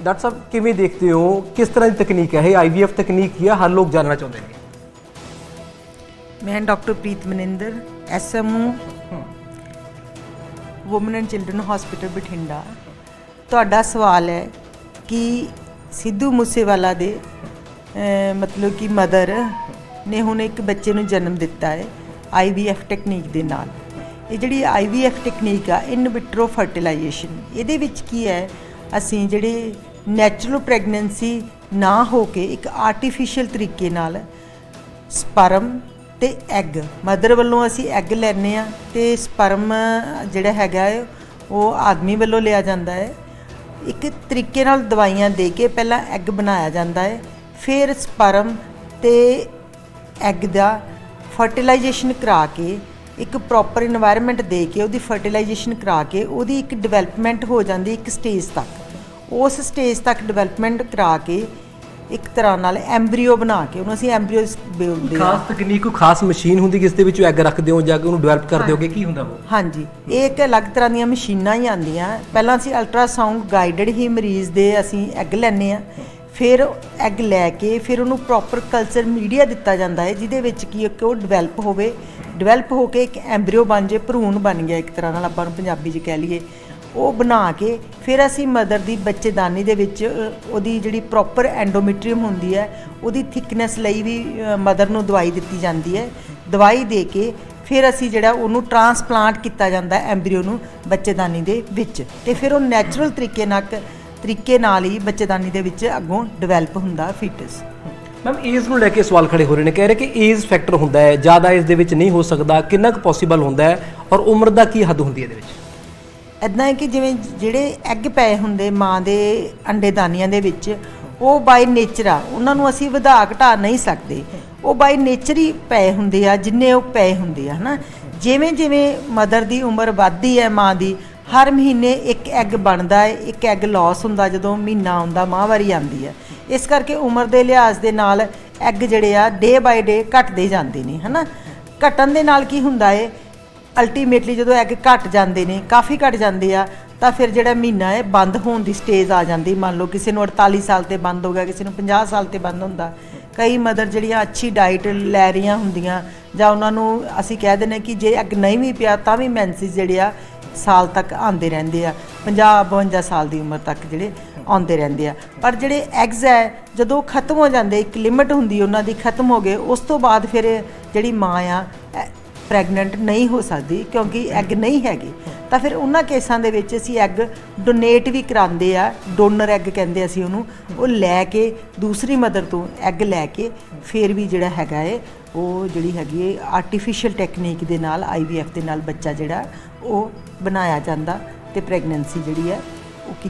ਡਾਕਟਰ ਸਾਹਿਬ ਕਿਵੇਂ ਦੇਖਦੇ ਹੋ? ਕਿਸ ਤਰ੍ਹਾਂ ਦੀ ਤਕਨੀਕ ਹੈ? ਇਹ ਆਈਵੀਐਫ ਤਕਨੀਕ ਹੈ ਹਰ ਲੋਕ ਜਾਣਨਾ ਚਾਹੁੰਦੇ ਨੇ। ਮੈਂ doctor Preet Maninder SMO woman and children hospital Bathinda. ਤੁਹਾਡਾ ਸਵਾਲ ਹੈ ਕਿ ਸਿੱਧੂ ਮੂਸੇਵਾਲਾ ਦੇ ਮਤਲਬ ਕਿ ਮਦਰ ਨੇ ਹੁਣ ਇੱਕ ਬੱਚੇ ਨੂੰ ਜਨਮ ਦਿੱਤਾ ਹੈ ਆਈਵੀਐਫ ਟੈਕਨੀਕ ਦੇ ਨਾਲ। ਇਹ ਜਿਹੜੀ ਆਈਵੀਐਫ ਟੈਕਨੀਕ ਆ ਇਨ ਵਿਟਰੋ ਫਰਟੀਲਾਈਜੇਸ਼ਨ ਇਹਦੇ ਵਿੱਚ ਕੀ ਹੈ? ਅਸੀਂ ਜਿਹੜੇ ਨੈਚੁਰਲ ਪ੍ਰੈਗਨੈਂਸੀ ਨਾ ਹੋ ਕੇ ਇੱਕ ਆਰਟੀਫੀਸ਼ੀਅਲ ਤਰੀਕੇ ਨਾਲ ਸਪਰਮ ਤੇ ਐਗ ਮਦਰ ਵੱਲੋਂ ਅਸੀਂ ਐਗ ਲੈਨੇ ਆ ਤੇ ਸਪਰਮ ਜਿਹੜਾ ਹੈਗਾ ਉਹ ਆਦਮੀ ਵੱਲੋਂ ਲਿਆ ਜਾਂਦਾ ਹੈ। ਇੱਕ ਤਰੀਕੇ ਨਾਲ ਦਵਾਈਆਂ ਦੇ ਕੇ ਪਹਿਲਾਂ ਐਗ ਬਣਾਇਆ ਜਾਂਦਾ ਹੈ, ਫਿਰ ਸਪਰਮ ਤੇ ਐਗ ਦਾ ਫਰਟੀਲਾਈਜੇਸ਼ਨ ਕਰਾ ਕੇ, ਇੱਕ ਪ੍ਰੋਪਰ এনवायरमेंट ਦੇ ਕੇ, ਉਹਦੀ ਫਰਟੀਲਾਈਜੇਸ਼ਨ ਕਰਾ ਕੇ, ਉਹਦੀ ਇੱਕ ਡਿਵੈਲਪਮੈਂਟ ਹੋ ਜਾਂਦੀ ਇੱਕ ਸਟੇਜ ਤੱਕ। ਉਸ ਸਟੇਜ ਤੱਕ ਡਿਵੈਲਪਮੈਂਟ ਕਰਾ ਕੇ ਇੱਕ ਤਰ੍ਹਾਂ ਨਾਲ ਐਮਬ੍ਰੀਓ ਬਣਾ ਕੇ ਉਹਨੂੰ ਅਸੀਂ ਐਮਬ੍ਰੀਓ ਬੋਲਦੇ ਹਾਂ। ਖਾਸ ਤਕਨੀਕ ਕੋਈ ਖਾਸ ਮਸ਼ੀਨ ਹੁੰਦੀ ਜਿਸ ਦੇ ਵਿੱਚ ਐਗ ਰੱਖਦੇ ਹੋ ਜਾਂ ਕਿ ਉਹਨੂੰ ਡਿਵੈਲਪ ਕਰਦੇ ਹੋਗੇ ਕੀ ਹੁੰਦਾ ਉਹ? ਹਾਂਜੀ ਇਹ ਇੱਕ ਅਲੱਗ ਤਰ੍ਹਾਂ ਦੀਆਂ ਮਸ਼ੀਨਾਂ ਹੀ ਆਉਂਦੀਆਂ। ਪਹਿਲਾਂ ਅਸੀਂ ਅਲਟਰਾਸਾਊਂਡ ਗਾਈਡਡ ਹੀ ਮਰੀਜ਼ ਦੇ ਅਸੀਂ ਐਗ ਲੈਨੇ ਆ ਫਿਰ ਐਗ ਲੈ ਕੇ ਫਿਰ ਉਹਨੂੰ ਪ੍ਰੋਪਰ ਕਲਚਰ ਮੀਡੀਆ ਦਿੱਤਾ ਜਾਂਦਾ ਹੈ ਜਿਹਦੇ ਵਿੱਚ ਕੀ ਕਿ ਉਹ ਡਿਵੈਲਪ ਹੋਵੇ। ਡਿਵੈਲਪ ਹੋ ਕੇ ਇੱਕ ਐਮਬ੍ਰੀਓ ਬਣ ਜੇ ਭਰੂਣ ਬਣ ਗਿਆ ਇੱਕ ਤਰ੍ਹਾਂ ਨਾਲ ਆਪਾਂ ਨੂੰ ਪੰਜਾਬੀ 'ਚ ਕਹਿ ਲਈਏ। ਉਹ ਬਣਾ ਕੇ ਫਿਰ ਅਸੀਂ ਮਦਰ ਦੀ ਬੱਚੇਦਾਨੀ ਦੇ ਵਿੱਚ ਉਹਦੀ ਜਿਹੜੀ ਪ੍ਰੋਪਰ ਐਂਡੋਮੈਟਰੀਅਮ ਹੁੰਦੀ ਹੈ, ਉਹਦੀ ਥਿਕਨੈਸ ਲਈ ਵੀ ਮਦਰ ਨੂੰ ਦਵਾਈ ਦਿੱਤੀ ਜਾਂਦੀ ਹੈ। ਦਵਾਈ ਦੇ ਕੇ ਫਿਰ ਅਸੀਂ ਜਿਹੜਾ ਉਹਨੂੰ ਟਰਾਂਸਪਲਾਂਟ ਕੀਤਾ ਜਾਂਦਾ ਹੈ ਐਮਬ੍ਰੀਓ ਨੂੰ ਬੱਚੇਦਾਨੀ ਦੇ ਵਿੱਚ। ਤੇ ਫਿਰ ਉਹ ਨੈਚੁਰਲ ਤਰੀਕੇ ਨਾਲ ਤਰੀਕੇ ਨਾਲ ਹੀ ਬੱਚੇਦਾਨੀ ਦੇ ਵਿੱਚ ਅੱਗੋਂ ਡਿਵੈਲਪ ਹੁੰਦਾ ਫੀਟਸ ਮੈਮ ਏਜ ਨੂੰ ਲੈ ਕੇ ਸਵਾਲ ਖੜੇ ਹੋ ਰਹੇ ਨੇ। ਕਹਿ ਰਹੇ ਕਿ ਏਜ ਫੈਕਟਰ ਹੁੰਦਾ ਹੈ, ਜ਼ਿਆਦਾ ਏਜ ਦੇ ਵਿੱਚ ਨਹੀਂ ਹੋ ਸਕਦਾ, ਕਿੰਨਾ ਕੁ ਪੋਸੀਬਲ ਹੁੰਦਾ ਹੈ ਔਰ ਉਮਰ ਦਾ ਕੀ ਹੱਦ ਹੁੰਦੀ ਹੈ ਇਹਦੇ ਵਿੱਚ? ਇਦਾਂ ਹੈ ਕਿ ਜਿਵੇਂ ਜਿਹੜੇ ਐਗ ਪਏ ਹੁੰਦੇ ਮਾਂ ਦੇ ਅੰਡੇਦਾਨੀਆਂ ਦੇ ਵਿੱਚ, ਉਹ ਬਾਈ ਨੇਚਰ ਆ। ਉਹਨਾਂ ਨੂੰ ਅਸੀਂ ਵਧਾ ਘਟਾ ਨਹੀਂ ਸਕਦੇ। ਉਹ ਬਾਈ ਨੇਚਰ ਹੀ ਪਏ ਹੁੰਦੇ ਆ, ਜਿੰਨੇ ਉਹ ਪਏ ਹੁੰਦੇ ਆ, ਹਨਾ? ਜਿਵੇਂ ਜਿਵੇਂ ਮਦਰ ਦੀ ਉਮਰ ਵੱਧਦੀ ਹੈ ਮਾਂ ਦੀ, ਹਰ ਮਹੀਨੇ ਇੱਕ ਐਗ ਬਣਦਾ ਹੈ, ਇੱਕ ਐਗ ਲਾਸ ਹੁੰਦਾ ਜਦੋਂ ਮਹੀਨਾ ਆਉਂਦਾ ਮਾਹਵਾਰੀ ਆਉਂਦੀ ਹੈ। ਇਸ ਕਰਕੇ ਉਮਰ ਦੇ ਲਿਹਾਜ਼ ਦੇ ਨਾਲ ਐਗ ਜਿਹੜੇ ਆ ਡੇ ਬਾਈ ਡੇ ਘਟਦੇ ਜਾਂਦੇ ਨੇ, ਹਨਾ? ਘਟਣ ਦੇ ਨਾਲ ਕੀ ਹੁੰਦਾ ਹੈ ਅਲਟੀਮੇਟਲੀ ਜਦੋਂ ਐਗ ਘਟ ਜਾਂਦੇ ਨੇ, ਕਾਫੀ ਘਟ ਜਾਂਦੇ ਆ, ਤਾਂ ਫਿਰ ਜਿਹੜਾ ਮਹੀਨਾ ਹੈ ਬੰਦ ਹੋਣ ਦੀ ਸਟੇਜ ਆ ਜਾਂਦੀ। ਮੰਨ ਲਓ ਕਿਸੇ ਨੂੰ 48 ਸਾਲ ਤੇ ਬੰਦ ਹੋ ਗਿਆ, ਕਿਸੇ ਨੂੰ 50 ਸਾਲ ਤੇ ਬੰਦ ਹੁੰਦਾ। ਕਈ ਮਦਰ ਜਿਹੜੀਆਂ ਅੱਛੀ ਡਾਈਟ ਲੈ ਰਹੀਆਂ ਹੁੰਦੀਆਂ, ਜਾਂ ਉਹਨਾਂ ਨੂੰ ਅਸੀਂ ਕਹਿ ਦਿੰਦੇ ਕਿ ਜੇ ਐਗ ਨਹੀਂ ਵੀ ਪਿਆ, ਤਾਂ ਵੀ ਮੈਂਸਿਸ ਜਿਹੜੇ ਆ, ਸਾਲ ਤੱਕ ਆਉਂਦੇ ਰਹਿੰਦੇ ਆ। 50 52 ਸਾਲ ਦੀ ਉਮਰ ਤੱਕ ਜਿਹੜੇ ਆਉਂਦੇ ਰਹਿੰਦੇ ਆ। ਪਰ ਜਿਹੜੇ ਐਗਜ਼ ਹੈ, ਜਦੋਂ ਖਤਮ ਹੋ ਜਾਂਦੇ, ਇੱਕ ਲਿਮਿਟ ਹੁੰਦੀ, ਉਹਨਾਂ ਦੀ ਖਤਮ ਹੋ ਗਏ, ਉਸ ਤੋਂ ਬਾਅਦ ਫਿਰ ਜਿਹੜੀ ਮਾਂ ਆ ਪ੍ਰੈਗਨੈਂਟ ਨਹੀਂ ਹੋ ਸਕਦੀ ਕਿਉਂਕਿ ਐਗ ਨਹੀਂ ਹੈਗੇ। ਤਾਂ ਫਿਰ ਉਹਨਾਂ ਕੇਸਾਂ ਦੇ ਵਿੱਚ ਅਸੀਂ ਐਗ ਡੋਨੇਟ ਵੀ ਕਰਾਉਂਦੇ ਆ ਡੋਨਰ ਐਗ ਕਹਿੰਦੇ ਅਸੀਂ ਉਹਨੂੰ। ਉਹ ਲੈ ਕੇ, ਦੂਸਰੀ ਮਦਰ ਤੋਂ ਐਗ ਲੈ ਕੇ ਫਿਰ ਵੀ ਜਿਹੜਾ ਹੈਗਾ ਏ, ਉਹ ਜਿਹੜੀ ਹੈਗੀ ਹੈ ਆਰਟੀਫੀਸ਼ੀਅਲ ਟੈਕਨੀਕ ਦੇ ਨਾਲ ਆਈਵੀਐਫ ਦੇ ਨਾਲ ਬੱਚਾ ਜਿਹੜਾ, ਉਹ ਬਣਾਇਆ ਜਾਂਦਾ ਤੇ ਪ੍ਰੈਗਨੈਂਸੀ ਜਿਹੜੀ ਹੈ, ਉਹ ਕੀ